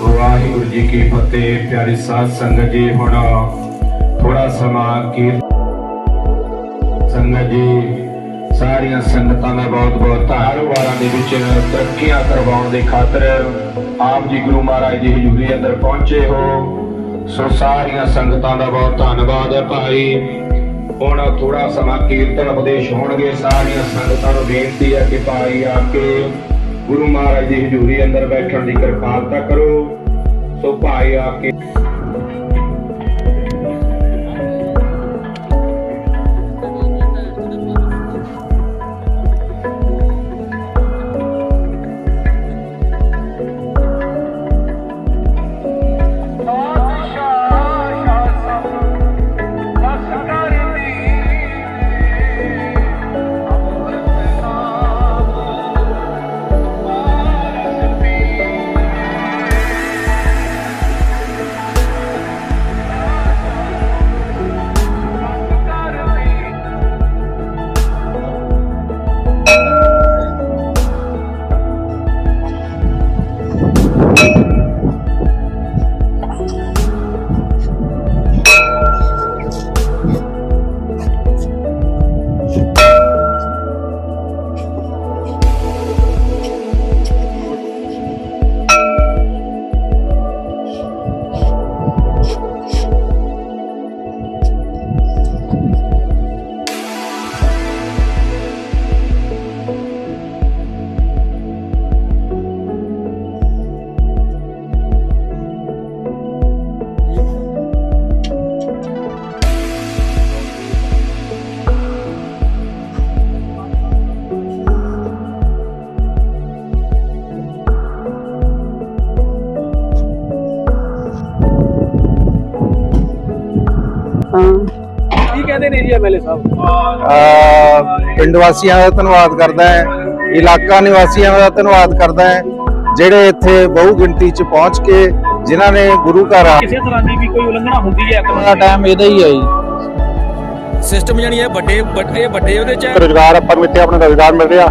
ਵਾਹਿਗੁਰੂ ਜੀ ਕੀ ਫਤਿਹ, ਪਿਆਰੀ ਸਾਧ ਸੰਗਤ ਜੀ, ਹੁਣ ਥੋੜਾ ਸਮਾਂ ਕੀ ਸੰਗਤ ਜੀ, ਸਾਰੀਆਂ ਸੰਗਤਾਂ ਦਾ ਬਹੁਤ ਬਹੁਤ ਧੰਨਵਾਦਾਂ। ਦੇ ਵਿੱਚ ਤਰੱਕੀਆਂ ਕਰਵਾਉਣ ਦੇ ਖਾਤਰ ਆਪ ਜੀ ਗੁਰੂ ਮਹਾਰਾਜ ਦੀ ਹਜ਼ੂਰੀ ਅੰਦਰ ਪਹੁੰਚੇ ਹੋ। ਸੋ ਸਾਰੀਆਂ ਸੰਗਤਾਂ ਦਾ ਬਹੁਤ ਧੰਨਵਾਦ ਹੈ ਭਾਈ। ਹੁਣ ਥੋੜਾ ਸਮਾਂ ਕੀਰਤਨ ਉਪਦੇਸ਼ ਹੋਣਗੇ। ਸਾਰੀਆਂ ਸੰਗਤਾਂ ਨੂੰ ਬੇਨਤੀ ਹੈ ਕਿ ਭਾਈ ਆ ਕੇ ਗੁਰੂ ਮਹਾਰਾਜ ਦੀ ਹਜ਼ੂਰੀ ਅੰਦਰ ਬੈਠਣ ਦੀ ਕਿਰਪਾਲਤਾ ਕਰੋ। ਸੋ ਭਾਈ ਆ ਕੇ ਐਮਐਲਏ ਸਾਹਿਬ। ਅਹ ਪਿੰਡ ਵਾਸੀਆਂ ਦਾ ਧੰਨਵਾਦ ਕਰਦਾ ਹੈ ਇਲਾਕਾ ਨਿਵਾਸੀਆਂ ਦਾ ਧੰਨਵਾਦ ਕਰਦਾ ਹੈ ਜਿਹੜੇ ਇੱਥੇ ਬਹੁ ਗਿਣਤੀ ਚ ਪਹੁੰਚ ਕੇ ਜਿਨ੍ਹਾਂ ਨੇ ਗੁਰੂ ਘਰ ਆ ਕਿਸੇ ਤਰ੍ਹਾਂ ਦੀ ਵੀ ਕੋਈ ਉਲੰਘਣਾ ਹੁੰਦੀ ਹੈ ਦਾ ਟਾਈਮ ਇਹਦਾ ਹੀ ਹੈ ਜੀ। ਸਿਸਟਮ ਜਾਨੀ ਇਹ ਵੱਡੇ ਵੱਡੇ ਵੱਡੇ ਉਹਦੇ ਚ ਰੋਜ਼ਗਾਰ ਆਪਾਂ ਨੂੰ ਇੱਥੇ ਆਪਣਾ ਰੋਜ਼ਗਾਰ ਮਿਲ ਰਿਹਾ।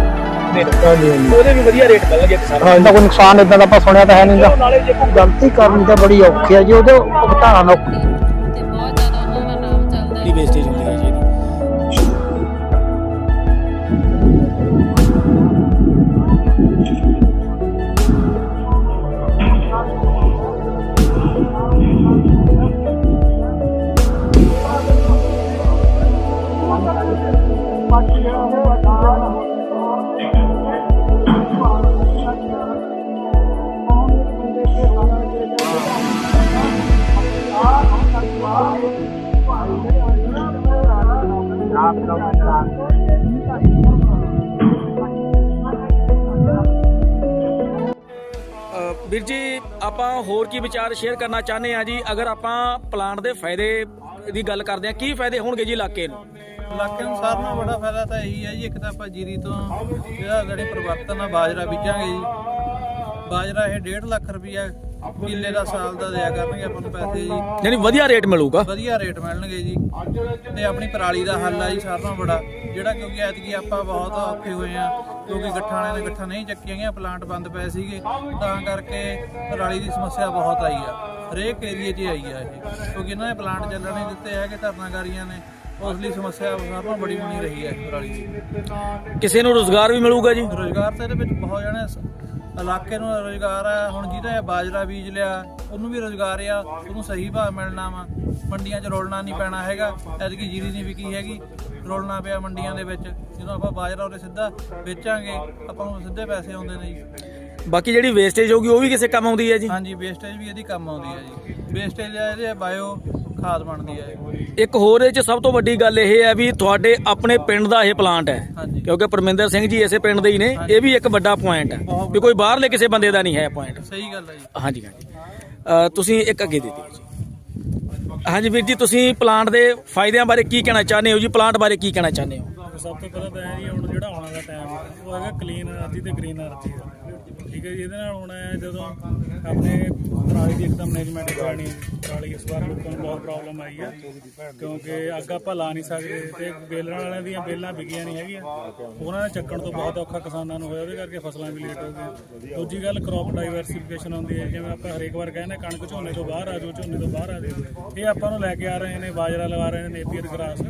ਉਹਦੇ ਵੀ ਵਧੀਆ ਰੇਟ ਮਿਲਣਗੇ ਕਿਸਾਨਾਂ ਇਹਦਾ ਕੋਈ ਨੁਕਸਾਨ ਇਦਾਂ ਦਾ ਆਪਾਂ ਸੁਣਿਆ ਤਾਂ ਹੈ ਨਹੀਂ ਨਾਲੇ ਜੇ ਕੋਈ ਗਲਤੀ ਕਰਨੀ ਤਾਂ ਬੜੀ ਔਖੀ ਹੈ ਜੀ ਉਹਦੇ ਭੁਗਤਾਨ ਔਖੀ। ਵੀਰ ਜੀ ਆਪਾਂ ਹੋਰ ਕੀ ਵਿਚਾਰ ਸ਼ੇਅਰ ਕਰਨਾ ਚਾਹੁੰਦੇ ਆ ਜੀ? ਅਗਰ ਆਪਾਂ ਪਲਾਂਟ ਦੇ ਫਾਇਦੇ ਦੀ ਗੱਲ ਕਰਦੇ ਆ ਕੀ ਫਾਇਦੇ ਹੋਣਗੇ ਜੀ ਇਲਾਕੇ ਨੂੰ? ਇਲਾਕੇ ਨੂੰ ਸਾਰਿਆਂ ਨਾਲੋਂ ਵੱਡਾ ਫਾਇਦਾ ਤਾਂ ਇਹੀ ਹੈ ਜੀ ਇੱਕ ਤਾਂ ਆਪਾਂ ਜੀਰੀ ਤੋਂ ਜਿਹੜਾ ਜਿਹੜੇ ਪਰਿਵਰਤਨ ਆ ਬਾਜਰਾ ਬੀਜਾਂਗੇ ਜੀ। ਬਾਜਰਾ ਇਹ 1.5 ਲੱਖ ਰੁਪਈਆ ਕਿੱਲੇ ਦਾ ਸਾਲ ਦਾ ਦਿਆ ਕਰਨਗੇ ਆਪਾਂ ਨੂੰ ਪੈਸੇ ਜੀ। ਯਾਨੀ ਵਧੀਆ ਰੇਟ ਮਿਲੂਗਾ? ਵਧੀਆ ਰੇਟ ਮਿਲਣਗੇ ਜੀ। ਤੇ ਆਪਣੀ ਪਰਾਲੀ ਦਾ ਹੱਲ ਆ ਜੀ ਸਾਰਿਆਂ ਨਾਲੋਂ ਬੜਾ ਜਿਹੜਾ ਕਿਉਂਕਿ ਐਤਕੀ ਆਪਾਂ ਬਹੁਤ ਔਖੇ ਹੋਏ ਆ ਕਿਉਂਕਿ ਗੱਠਾਂ ਵਾਲਿਆਂ ਨੇ ਗੱਠਾਂ ਨਹੀਂ ਚੱਕੀਆਂ ਗਈਆਂ ਪਲਾਂਟ ਬੰਦ ਪਏ ਸੀਗੇ। ਤਾਂ ਕਰਕੇ ਪਰਾਲੀ ਦੀ ਸਮੱਸਿਆ ਬਹੁਤ ਆਈ ਆ। ਹਰੇਕ ਏਰੀਏ 'ਚ ਆਈ ਆ ਇਹ। ਕਿਉਂਕਿ ਇਹਨਾਂ ਨੇ ਪਲਾਂਟ ਚੱਲਣ ਨਹੀਂ ਦਿੱਤੇ ਹੈਗੇ ਧਰਨਾਕਾਰੀਆਂ ਨੇ ਉਸ ਲਈ ਸਮੱਸਿਆ ਨਾਲੋਂ ਬੜੀ ਬਣੀ ਰਹੀ ਹੈ ਪਰਾਲੀ ਦੀ। ਕਿਸੇ ਨੂੰ ਰੋਜ਼ਗਾਰ ਵੀ ਮਿਲੂਗਾ ਜੀ? ਰੋਜ਼ਗਾਰ ਤਾਂ ਇਹਦੇ ਵਿੱਚ ਬਹੁਤ ਜਣੇ ਇਲਾਕੇ ਨੂੰ ਰੋਜ਼ਗਾਰ ਆ, ਹੁਣ ਜਿਹਦਾ ਬਾਜਰਾ ਬੀਜ ਲਿਆ, ਉਹਨੂੰ ਵੀ ਰੋਜ਼ਗਾਰ ਆ, ਉਹਨੂੰ ਸਹੀ ਭਾਅ ਮਿਲਣਾ ਵਾ। ਮੰਡੀਆਂ 'ਚ ਰੋਲਣਾ ਨਹੀਂ ਪੈਣਾ ਹੈਗਾ, ਐਤਕੀ ਜੀਰੀ ਨਹੀਂ ਵਿਕੀ ਹੈਗੀ। ਰੋਲਣਾ ਪਿਆ ਮੰਡੀਆਂ ਦੇ ਵਿੱਚ, ਜਦੋਂ ਆਪਾਂ ਬਾਜਰਾ ਉਹਦੇ ਸਿੱਧਾ ਵੇਚਾਂਗੇ, ਆਪਾਂ ਨੂੰ ਸਿੱਧੇ ਪੈਸੇ ਆਉਂਦੇ ਨੇ ਜੀ। ਬਾਕੀ ਜਿਹੜੀ ਵੇਸਟੇਜ ਹੋਗੀ ਉਹ ਵੀ ਕਿਸੇ ਕੰਮ ਆਉਂਦੀ ਹੈ ਜੀ? ਹਾਂਜੀ ਵੇਸਟੇਜ ਵੀ ਇਹਦੀ ਕੰਮ ਆਉਂਦੀ ਹੈ ਜੀ। ਵੇਸਟੇਜ ਇਹਦੇ ਬਾਇਓ ਖਾਦ ਬਣਦੀ ਹੈ। ਇੱਕ ਹੋਰ ਇਹ ਚ ਸਭ ਤੋਂ ਵੱਡੀ ਗੱਲ ਇਹ ਹੈ ਵੀ ਤੁਹਾਡੇ ਆਪਣੇ ਪਿੰਡ ਦਾ ਇਹ ਪਲਾਂਟ ਹੈ। ਕਿਉਂਕਿ ਪਰਮਿੰਦਰ ਸਿੰਘ ਜੀ ਇਸੇ ਪਿੰਡ ਦੇ ਹੀ ਨੇ। ਇਹ ਵੀ ਇੱਕ ਵੱਡਾ ਪੁਆਇੰਟ ਹੈ। ਵੀ ਕੋਈ ਬਾਹਰਲੇ ਕਿਸੇ ਬੰਦੇ ਦਾ ਨਹੀਂ ਹੈ ਪੁਆਇੰਟ ਸਹੀ ਗੱਲ ਹੈ ਜੀ। ਹਾਂਜੀ ਹਾਂਜੀ। ਤੁਸੀਂ ਇੱਕ ਅੱਗੇ ਦੇ ਦਿਓ ਹਾਂਜੀ ਵੀਰ ਜੀ ਤੁਸੀਂ ਪਲਾਂਟ ਦੇ ਫਾਇਦਿਆਂ ਬਾਰੇ ਕੀ ਕਹਿਣਾ ਚਾਹੁੰਦੇ ਹੋ ਜੀ? ਪਲਾਂਟ ਬਾਰੇ ਕੀ ਕਹਿਣਾ ਚਾਹੁੰਦੇ ਹੋ? ਸਭ ਤੋਂ ਪਹਿਲਾਂ ਤਾਂ ਇਹ ਜਿਹੜਾ ਆਉਣ ਦਾ ਟਾਈਮ ਉਹ ਹੈਗਾ ਕਲੀਨ ਅਰਜੀ ਤੇ ਗ੍ਰੀਨ ਅਰਜੀ ਦਾ ਠੀਕ ਹੈ ਜੀ ਇਹਦੇ ਨਾਲ ਹੁਣ ਐਂ ਜਦੋਂ ਆਪਣੇ ਪਰਾਲੀ ਦੀ ਇੱਕਦਮ ਮੈਨੇਜਮੈਂਟ ਕਰਨੀ ਪਰਾਲੀ ਇਸ ਵਾਰ ਲੋਕਾਂ ਨੂੰ ਬਹੁਤ ਪ੍ਰੋਬਲਮ ਆਈ ਆ ਕਿਉਂਕਿ ਅੱਗ ਆਪਾਂ ਲਾ ਨਹੀਂ ਸਕਦੇ ਤੇ ਬੇਲਣ ਵਾਲਿਆਂ ਦੀਆਂ ਬੇਲਾਂ ਵਿਗੀਆਂ ਨਹੀਂ ਹੈਗੀਆਂ। ਉਹਨਾਂ ਦੇ ਚੱਕਣ ਤੋਂ ਬਹੁਤ ਔਖਾ ਕਿਸਾਨਾਂ ਨੂੰ ਹੋਇਆ ਉਹਦੇ ਕਰਕੇ ਫਸਲਾਂ ਵੀ ਲੇਟ ਹੋ ਗਈਆਂ। ਦੂਜੀ ਗੱਲ ਕ੍ਰੌਪ ਡਾਈਵਰਸਿਫਿਕੇਸ਼ਨ ਹੁੰਦੀ ਹੈ। ਜਿਵੇਂ ਆਪਾਂ ਹਰੇਕ ਵਾਰ ਕਹਿੰਦੇ ਹਾਂ, ਕਣਕ ਝੋਨੇ ਤੋਂ ਬਾਹਰ ਆ ਜਾਓ ਝੋਨੇ ਤੋਂ ਬਾਹਰ ਆ ਜਾਓ। ਇਹ ਆਪਾਂ ਨੂੰ ਲੈ ਕੇ ਆ ਰਹੇ ਨੇ ਬਾਜਰਾ ਲਗਾ ਰਹੇ ਨੇ ਨੇਪੀਅਰ ਗ੍ਰਾਸ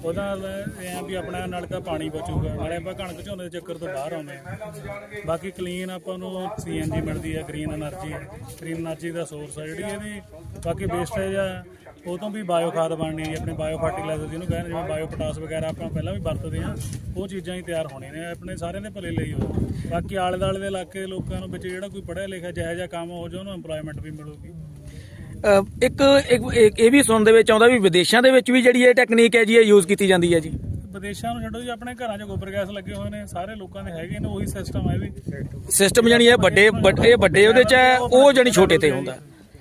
ਉਹਦਾ ਨਾਲ ਇਹ ਆ ਵੀ ਆਪਣਾ ਨਾਲ ਤਾਂ ਪਾਣੀ ਬਚੂਗਾ ਨਾਲੇ ਆਪਾਂ ਕਣਕ ਝੋਨੇ ਦੇ ਚੱਕਰ ਤੋਂ ਬਾਹਰ ਆਉਂਦੇ ਹਾਂ। ਬਾਕੀ ਕਲੀਨ ਆਪਾਂ ਆਪਾਂ ਨੂੰ ਸੀਐਨਜੀ ਮਿਲਦੀ ਹੈ ਗ੍ਰੀਨ એનર્ਜੀ ਗ੍ਰੀਨ એનર્ਜੀ ਦਾ ਸੋਰਸ ਹੈ ਜਿਹੜੀ ਇਹਦੀ, ਬਾਕੀ ਵੇਸਟੇਜ ਆ ਉਹ ਤੋਂ ਵੀ ਬਾਇਓ ਖਾਦ ਬਣਨੀ ਹੈ, ਆਪਣੇ ਬਾਇਓ ਫਰਟੀਲਾਈਜ਼ਰ ਜਿਹਨੂੰ ਕਹਿੰਦੇ ਜਿਵੇਂ ਬਾਇਓ ਪੋਟਾਸ ਵਗੈਰਾ ਆਪਾਂ ਪਹਿਲਾਂ ਵੀ ਵਰਤਦੇ ਆ ਉਹ ਚੀਜ਼ਾਂ ਹੀ ਤਿਆਰ ਹੋਣੀਆਂ ਨੇ, ਆਪਣੇ ਸਾਰਿਆਂ ਦੇ ਭਲੇ ਲਈ ਹੋ ਬਾਕੀ ਆਲੇ ਦਾਲੇ ਦੇ ਇਲਾਕੇ ਦੇ ਲੋਕਾਂ ਨੂੰ ਵਿੱਚ ਜਿਹੜਾ ਕੋਈ ਪੜ੍ਹਿਆ ਲਿਖਿਆ ਜਾਇਜ਼ ਜਿਹਾ ਕੰਮ ਹੋ ਜਾ ਉਹਨੂੰ ਏਮਪਲੋਇਮੈਂਟ ਵੀ ਮਿਲੂਗੀ। ਇੱਕ ਇਹ ਵੀ ਸੁਣਨ ਦੇ ਵਿੱਚ ਆਉਂਦਾ ਵੀ ਵਿਦੇਸ਼ਾਂ ਦੇ ਵਿੱਚ ਵੀ ਜਿਹੜੀ ਇਹ ਟੈਕਨੀਕ ਹੈ ਜੀ, ਇਹ ਯੂਜ਼ ਕੀਤੀ ਜਾਂਦੀ ਹੈ ਜੀ। ਵਿਦੇਸ਼ਾਂ ਨੂੰ ਛੱਡੋ ਜੀ ਆਪਣੇ ਘਰਾਂ 'ਚ ਗੋਬਰ ਗੈਸ ਲੱਗੇ ਹੋਏ ਨੇ ਸਾਰੇ ਲੋਕਾਂ ਦੇ ਹੈਗੇ ਨੇ ਉਹੀ ਸਿਸਟਮ ਹੈ ਵੀ। ਸਿਸਟਮ ਜਾਨੀ ਇਹ ਵੱਡੇ ਵੱਡ- ਇਹ ਵੱਡੇ ਉਹਦੇ ਚ ਹੈ ਉਹ ਜਾਨੀ ਛੋਟੇ ਤੇ ਹੁੰਦਾ।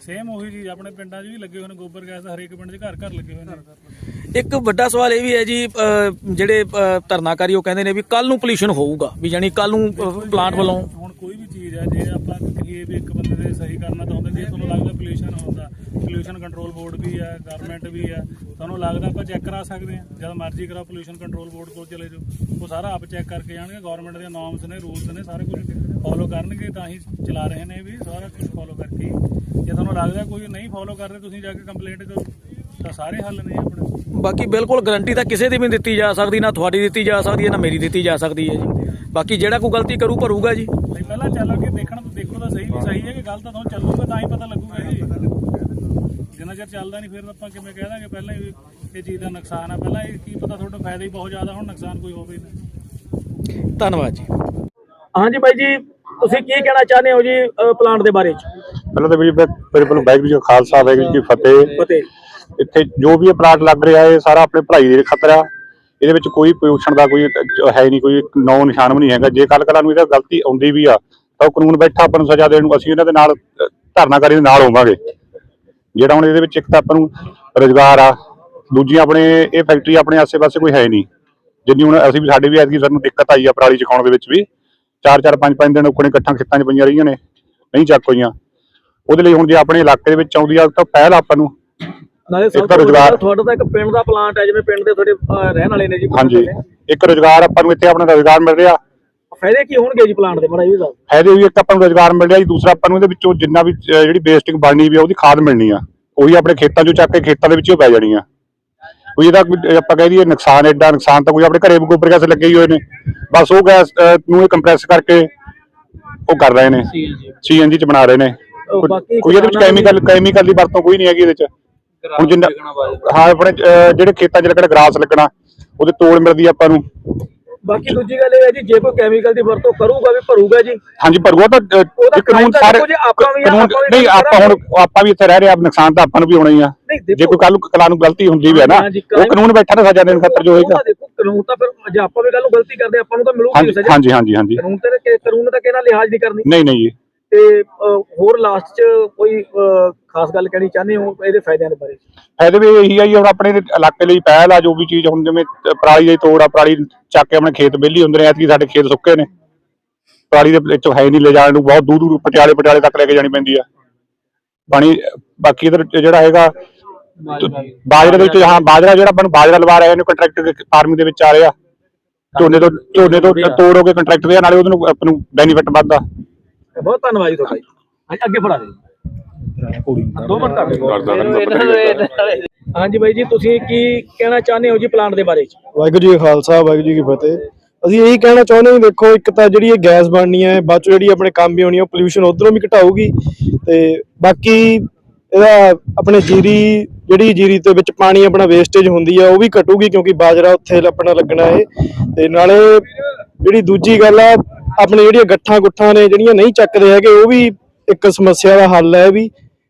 ਸੇਮ ਉਹੀ ਚੀਜ਼ ਆਪਣੇ ਪਿੰਡਾਂ 'ਚ ਵੀ ਲੱਗੇ ਹੋਏ ਨੇ ਗੋਬਰ ਗੈਸ ਹਰੇਕ ਪਿੰਡ 'ਚ ਘਰ ਘਰ ਲੱਗੇ ਹੋਏ ਨੇ। ਇੱਕ ਵੱਡਾ ਸਵਾਲ ਇਹ ਵੀ ਹੈ ਜੀ ਜਿਹੜੇ ਧਰਨਾਕਾਰੀ ਉਹ ਕਹਿੰਦੇ ਨੇ ਵੀ ਕੱਲ ਨੂੰ ਪੋਲੂਸ਼ਨ ਹੋਊਗਾ ਵੀ ਜਾਨੀ ਕੱਲ ਨੂੰ ਪਲਾਂਟ ਵੱਲੋਂ। ਹੁਣ ਕੋਈ ਵੀ ਚੀਜ਼ ਹੈ ਜੇ ਆਪਾਂ ਕਹੀਏ ਵੀ ਇੱਕ ਬੰਦੇ ਦੇ ਸਹੀ ਕਰਨਾ ਤਾਂ ਹੁੰਦਾ ਜੇ ਤੁਹਾਨੂੰ ਲੱਗਦਾ ਪੋਲੂਸ਼ਨ ਹੁੰਦਾ ਪੋਲੂਸ਼ਨ ਕੰਟਰੋਲ ਬੋਰਡ ਵੀ ਹੈ ਗਵਰਨਮੈਂਟ ਵੀ ਹੈ ਤੁਹਾਨੂੰ ਲੱਗਦਾ ਆਪਾਂ ਚੈੱਕ ਕਰਾ ਸਕਦੇ ਹਾਂ ਜਦ ਮਰਜ਼ੀ ਕਰਾਓ ਪੋਲੂਸ਼ਨ ਕੰਟਰੋਲ ਬੋਰਡ ਕੋਲ ਚਲੇ ਜਾਓ। ਉਹ ਸਾਰਾ ਆਪ ਚੈੱਕ ਕਰਕੇ ਜਾਣਗੇ ਗਵਰਨਮੈਂਟ ਦੇ ਨਾਰਮਸ ਨੇ ਰੂਲਸ ਨੇ ਸਾਰੇ ਕੁਝ ਫੋਲੋ ਕਰਨਗੇ ਤਾਂ ਹੀ ਚਲਾ ਰਹੇ ਨੇ ਵੀ ਸਾਰਾ ਕੁਝ ਫੋਲੋ ਕਰਕੇ। ਜੇ ਤੁਹਾਨੂੰ ਲੱਗਦਾ ਕੋਈ ਨਹੀਂ ਫੋਲੋ ਕਰ ਰਿਹਾ ਤੁਸੀਂ ਜਾ ਕੇ ਕੰਪਲੇਂਟ ਕਰੋ ਤਾਂ ਸਾਰੇ ਹੱਲ ਨੇ ਆਪਣੇ। ਬਾਕੀ ਬਿਲਕੁਲ ਗਾਰੰਟੀ ਤਾਂ ਕਿਸੇ ਦੀ ਵੀ ਦਿੱਤੀ ਜਾ ਸਕਦੀ ਨਾ ਤੁਹਾਡੀ ਦਿੱਤੀ ਜਾ ਸਕਦੀ ਹੈ ਨਾ ਮੇਰੀ ਦਿੱਤੀ ਜਾ ਸਕਦੀ ਹੈ ਜੀ। ਬਾਕੀ ਜਿਹੜਾ ਕੋਈ ਗਲਤੀ ਕਰੂ ਭਰੂਗਾ ਜੀ। ਪਹਿਲਾਂ ਚੱਲ ਕੇ ਦੇਖਣ ਤੋਂ ਦੇਖੋ ਤਾਂ ਸਹੀ ਵੀ ਸਹੀ ਹੈ ਕਿ ਗਲਤ ਤਾਂ ਚੱਲੂਗਾ ਤਾਂ ਹੀ ਪਤਾ ਲੱਗੂਗਾ ਜੀ। ਜਿੰਨਾ ਚਿਰ ਚੱਲਦਾ ਨਹੀਂ ਫਿਰ ਤਾਂ ਆਪਾਂ ਕਿਵੇਂ ਕਹਿ ਦਾਂਗੇ ਪਹਿਲਾਂ ਹੀ ਵੀ ਇਹ ਚੀਜ਼ ਦਾ ਨੁਕਸਾਨ ਆ। ਪਹਿਲਾਂ ਇਹ ਕੀ ਪਤਾ ਤੁਹਾਡਾ ਫਾਇਦਾ ਹੀ ਬਹੁਤ ਜ਼ਿਆਦਾ ਹੁਣ ਨੁਕਸਾਨ ਕੋਈ ਹੋਵੇ ਨਾ ਧੰਨਵਾਦ ਜੀ। ਹਾਂਜੀ ਬਾਈ ਜੀ ਤੁਸੀਂ ਕੀ ਕਹਿਣਾ ਚਾਹੁੰਦੇ ਹੋ ਜੀ ਪਲਾਂਟ ਦੇ ਬਾਰੇ ਚ? ਪਹਿਲਾਂ ਤਾਂ ਵੀਰ ਜੀ ਮੇਰੇ ਕੋਲ ਵਾਹਿਗੁਰੂ ਜੀ ਖਾਲਸਾ ਵਾਹਿਗੁਰੂ ਜੀ ਫਤਿਹ। ਫਤਿਹ। ਇੱਥੇ ਜੋ ਵੀ ਇਹ ਪਲਾਟ ਲੱਗ ਰਿਹਾ ਹੈ ਸਾਰਾ ਆਪਣੇ ਭਲਾਈ ਦੇ ਖਾਤਰ। ਆ ਇਹਦੇ ਵਿੱਚ ਕੋਈ ਪੋਲੂਸ਼ਨ ਦਾ ਕੋਈ ਹੈ ਨਹੀਂ ਕੋਈ ਨੌ ਨਿਸ਼ਾਨ ਵੀ ਨਹੀਂ ਹੈਗਾ। ਜੇ ਕੱਲ ਕਲਾ ਨੂੰ ਇਹਦਾ ਗਲਤੀ ਆਉਂਦੀ ਵੀ ਆ ਤਾਂ ਕਾਨੂੰਨ ਬੈਠਾ ਆਪਾਂ ਨੂੰ ਸਜ਼ਾ ਦੇਣ ਨੂੰ ਅਸੀਂ ਇਹਨਾਂ ਦੇ ਨਾਲ ਧਰਨਾਕਾਰੀ ਦੇ ਨਾਲ ਹੋਵਾਂਗੇ। ਜਿਹੜਾ ਹੁਣ ਇਹਦੇ ਵਿੱਚ ਇੱਕ ਤਾਂ ਆਪਾਂ ਨੂੰ ਰੋਜ਼ਗਾਰ ਆ ਦੂਜੀ ਆਪਣੇ ਇਹ ਫੈਕਟਰੀ ਆਪਣੇ ਆਸੇ-ਪਾਸੇ ਕੋਈ ਹੈ ਨਹੀਂ। ਜਿੰਨੀ ਹੁਣ ਅਸੀਂ ਵੀ ਸਾਡੇ ਵੀ ਐਤਕੀ ਸਾਨੂੰ ਦਿੱਕਤ ਆਈ ਆ ਪਰਾਲੀ ਚਕਾਉਣ ਦੇ ਵਿੱਚ ਵੀ। ਚਾਰ ਚਾਰ ਪੰਜ ਪੰਜ ਦਿਨ ਉਕਣੇ ਇਕੱਠਾਂ ਖੇਤਾਂ 'ਚ ਪਈਆਂ ਰਹੀਆਂ ਨੇ ਨਹੀਂ ਚੱਕ ਹੋਈਆਂ। ਉਹਦੇ ਲਈ ਹੁਣ ਜੇ ਆਪਣੇ ਇਲਾਕੇ ਦੇ ਵਿੱਚ ਆਉਂਦੀ ਆ ਤਾਂ ਪਹਿਲ ਆਪਾਂ ਨੂੰ। ਨਾਲੇ ਸਭ ਤੋਂ ਵੱਡਾ ਤੁਹਾਡਾ ਤਾਂ ਇੱਕ ਪਿੰਡ ਦਾ ਪਲਾਂਟ ਹੈ ਜਿਵੇਂ ਪਿੰਡ ਦੇ ਤੁਹਾਡੇ ਰਹਿਣ ਵਾਲੇ ਨੇ ਜੀ। ਹਾਂਜੀ। ਇੱਕ ਰੋਜ਼ਗਾਰ ਆਪਾਂ ਨੂੰ ਇੱਥੇ ਆਪਣਾ ਰੋਜ਼ਗਾਰ ਮਿਲ ਰਿਹਾ। ਫਾਇਦੇ ਕੀ ਹੋਣਗੇ ਜੀ ਪਲਾਂਟ ਦੇ? ਮੜਾ ਜੀ ਦੱਸ ਫਾਇਦੇ ਵੀ ਇੱਕ ਆਪਾਂ ਨੂੰ ਰੋਜ਼ਗਾਰ ਮਿਲ ਰਿਹਾ ਜੀ ਦੂਸਰਾ ਆਪਾਂ ਨੂੰ ਇਹਦੇ ਵਿੱਚੋਂ ਜਿੰਨਾ ਵੀ ਅਹ, ਜਿਹੜੀ ਵੇਸਟਿੰਗ ਬਣਨੀ ਵੀ ਆ ਉਹਦੀ ਖਾਦ ਮਿਲਣੀ ਆ। ਉਹੀ ਆਪਣੇ ਖੇਤਾਂ 'ਚੋਂ ਚੱਕ ਕੇ ਖੇਤਾਂ ਦੇ ਵਿੱਚ ਹੀ ਉਹ ਪੈ ਜਾਣੀ ਆ। ਕੋਈ ਇਹਦਾ ਕੋਈ, ਅਹ, ਆਪਾਂ ਕਹਿ ਦਈਏ ਨੁਕਸਾਨ ਐਡਾ ਨੁਕਸਾਨ ਤਾਂ ਕੋਈ ਆਪਣੇ ਘਰੇ ਵੀ ਗੋਬਰ ਗੈਸ ਲੱਗੇ ਹੀ ਹੋਏ ਨੇ। ਬਸ ਉਹ ਗੈਸ ਅਹ, ਨੂੰ ਇਹ ਕੰਪਰੈਸ ਕਰਕੇ ਉਹ ਕਰ ਰਹੇ ਨੇ। ਸੀਐਨਜੀ ਚ ਬਣਾ ਰਹੇ ਨੇ। ਕੋਈ- ਬਾਕੀ ਕੋਈ ਇਹਦੇ ਵਿੱਚ ਕੈਮੀਕਲ ਕੈਮੀਕਲ ਦੀ ਵਰਤੋਂ ਕੋਈ ਨਹੀਂ ਹੈਗੀ ਇਹਦੇ ਚ। ਹੁਣ ਜਿੰਨਾ ਹਾਂ ਆਪਣੇ ਅਹ, ਜਿਹੜੇ ਖੇਤਾਂ 'ਚ ਲੱਗਣਾ ਗ੍ਰਾਸ ਲੱਗਣਾ ਉਹਦੇ ਤੋੜ ਮਿਲਦੀ ਆ ਆਪਾਂ ਨੂੰ। ਬਾਕੀ ਦੂਜੀ ਗੱਲ ਇਹ ਹੈ ਜੀ ਜੇ ਕੋਈ ਕੈਮੀਕਲ ਦੀ ਵਰਤੋਂ ਕਰੂਗਾ ਵੀ ਭਰੂਗਾ ਜੀ ਹਾਂਜੀ ਉਹ ਤਾਂ ਇਹ ਕਾਨੂੰਨ ਸਾਰੇ ਕਾਨੂੰਨ ਨਹੀਂ ਆਪਾਂ ਹੁਣ ਆਪਾਂ ਵੀ ਇੱਥੇ ਰਹਿ ਰਹੇ ਆ ਨੁਕਸਾਨ ਤਾਂ ਆਪਾਂ ਨੂੰ ਵੀ ਹੋਣਾ ਹੀ ਆ। ਜੇ ਕੋਈ ਕੱਲ ਕਲਾ ਨੂੰ ਗਲਤੀ ਹੁੰਦੀ ਵੀ ਹੈ ਨਾ ਉਹ ਕਾਨੂੰਨ ਬੈਠਾ ਨਾ ਸਜ਼ਾ ਦੇਣ ਖਾਤਰ ਜੋ ਹੋਏਗਾ। ਤਾਂ ਦੇਖੋ ਕਾਨੂੰਨ ਤਾਂ ਫਿਰ ਜੇ ਆਪਾਂ ਵੀ ਗੱਲ ਨੂੰ ਗਲਤੀ ਕਰਦੇ ਆਪਾਂ ਨੂੰ ਤਾਂ ਮਿਲੂਗੀ ਸਜ਼ਾ। ਹਾਂਜੀ ਹਾਂਜੀ ਹਾਂਜੀ। ਕਾਨੂੰਨ ਤੇ ਕਾਨੂੰਨ ਤਾਂ ਕਿਹਨਾਂ ਲਿਹਾਜ਼ ਨਹੀਂ ਕਰਨੀ। ਨਹੀਂ ਨਹੀਂ ਜੀ। ਤੇ ਹੋਰ ਲਾਸਟ ਚ ਕੋਈ ਖਾਸ ਗੱਲ ਕਹਿਣੀ ਚਾਹੁੰਦੇ ਹੋ ਇਹਦੇ ਫਾਇਦਿਆਂ ਦੇ ਬਾਰੇ? ਫਾਇਦੇ ਵੀ ਇਹੀ ਆ ਜੀ, ਹੁਣ ਆਪਣੇ ਇਲਾਕੇ ਲਈ ਪਹਿਲ ਆ, ਜੋ ਵੀ ਚੀਜ਼ ਹੁਣ ਜਿਵੇਂ ਪਰਾਲੀ ਦੀ ਤੋੜ ਆ, ਪਰਾਲੀ ਚੱਕ ਕੇ ਆਪਣੇ ਖੇਤ ਵਿਹਲੀ ਹੁੰਦੇ ਨੇ, ਐਤਕੀ ਸਾਡੇ ਖੇਤ ਸੁੱਕੇ ਨੇ। ਪਰਾਲੀ ਦੇ ਵਿੱਚ ਹੈ ਨਹੀਂ, ਲੈ ਜਾਣ ਨੂੰ ਬਹੁਤ ਦੂਰ ਦੂਰ ਪਟਿਆਲੇ ਪਟਿਆਲੇ ਤੱਕ ਲੈ ਕੇ ਜਾਣੀ ਪੈਂਦੀ ਆ। ਪਾਣੀ ਬਾਕੀ ਇਧਰ ਜਿਹੜਾ ਹੈਗਾ ਬਾਜਰਾ ਦੇ ਵਿੱਚ, ਹਾਂ, ਬਾਜਰਾ ਜਿਹੜਾ ਆਪਾਂ ਬਾਜਰਾ ਲਵਾ ਰਹੇ ਨੇ ਕੰਟਰੈਕਟ ਫਾਰਮਿੰਗ ਦੇ ਵਿੱਚ ਆ ਰਿਹਾ। ਝੋਨੇ ਤੋਂ ਝੋਨੇ ਤੋਂ ਤੋੜ ਹੋ ਕੇ ਕੰਟਰੈਕਟ ਦੇ ਨਾਲੇ ਉਹਨੂੰ ਆਪਾਂ ਨੂੰ ਬੈਨੀਫਿਟ ਵੱਧਦਾ। ਬਹੁਤ ਧੰਨਵਾਦ ਜੀ ਤੁਹਾਡਾ ਜੀ। ਹਾਂਜੀ, ਅੱਗੇ ਫੜਾ ਦੇ। ਦੋ ਮਿੰਟ ਕਰ। ਹਾਂਜੀ ਬਾਈ ਜੀ ਤੁਸੀਂ ਕੀ ਕਹਿਣਾ ਚਾਹੁੰਦੇ ਹੋ ਜੀ ਪਲਾਂਟ ਦੇ ਬਾਰੇ ਚ? ਵਾਹਿਗੁਰੂ ਜੀ ਕਾ ਖਾਲਸਾ ਵਾਹਿਗੁਰੂ ਜੀ ਕੀ ਫਤਿਹ। ਅਸੀਂ ਇਹੀ ਕਹਿਣਾ ਚਾਹੁੰਦੇ ਹਾਂ ਦੇਖੋ ਇੱਕ ਤਾਂ ਜਿਹੜੀ ਇਹ ਗੈਸ ਬਣਨੀ ਹੈ ਬਾਅਦ ਚੋਂ ਜਿਹੜੀ ਆਪਣੇ ਕੰਮ ਵੀ ਆਉਣੀ ਹੈ ਉਹ ਪੋਲੂਸ਼ਨ ਉਧਰੋਂ ਵੀ ਘਟਾਊਗੀ। ਤੇ ਬਾਕੀ ਇਹਦਾ ਆਪਣੇ ਜੀਰੀ ਜਿਹੜੀ ਜੀਰੀ ਦੇ ਵਿੱਚ ਪਾਣੀ ਆਪਣਾ ਵੇਸਟੇਜ ਹੁੰਦੀ ਹੈ ਉਹ ਵੀ ਘਟੂਗੀ ਕਿਉਂਕਿ ਬਾਜਰਾ ਉੱਥੇ ਆਪਣਾ ਲੱਗਣਾ ਹੈ। ਤੇ ਨਾਲੇ ਜਿਹੜੀ ਦੂਜੀ ਗੱਲ ਆ ਆਪਣੇ ਜਿਹੜੀਆਂ ਗੱਠਾਂ ਗੁੱਠਾਂ ਨੇ ਜਿਹੜੀਆਂ ਨਹੀਂ ਚੱਕਦੇ ਹੈਗੇ ਉਹ ਵੀ ਇੱਕ ਸਮੱਸਿਆ ਦਾ ਹੱਲ ਹੈ ਵੀ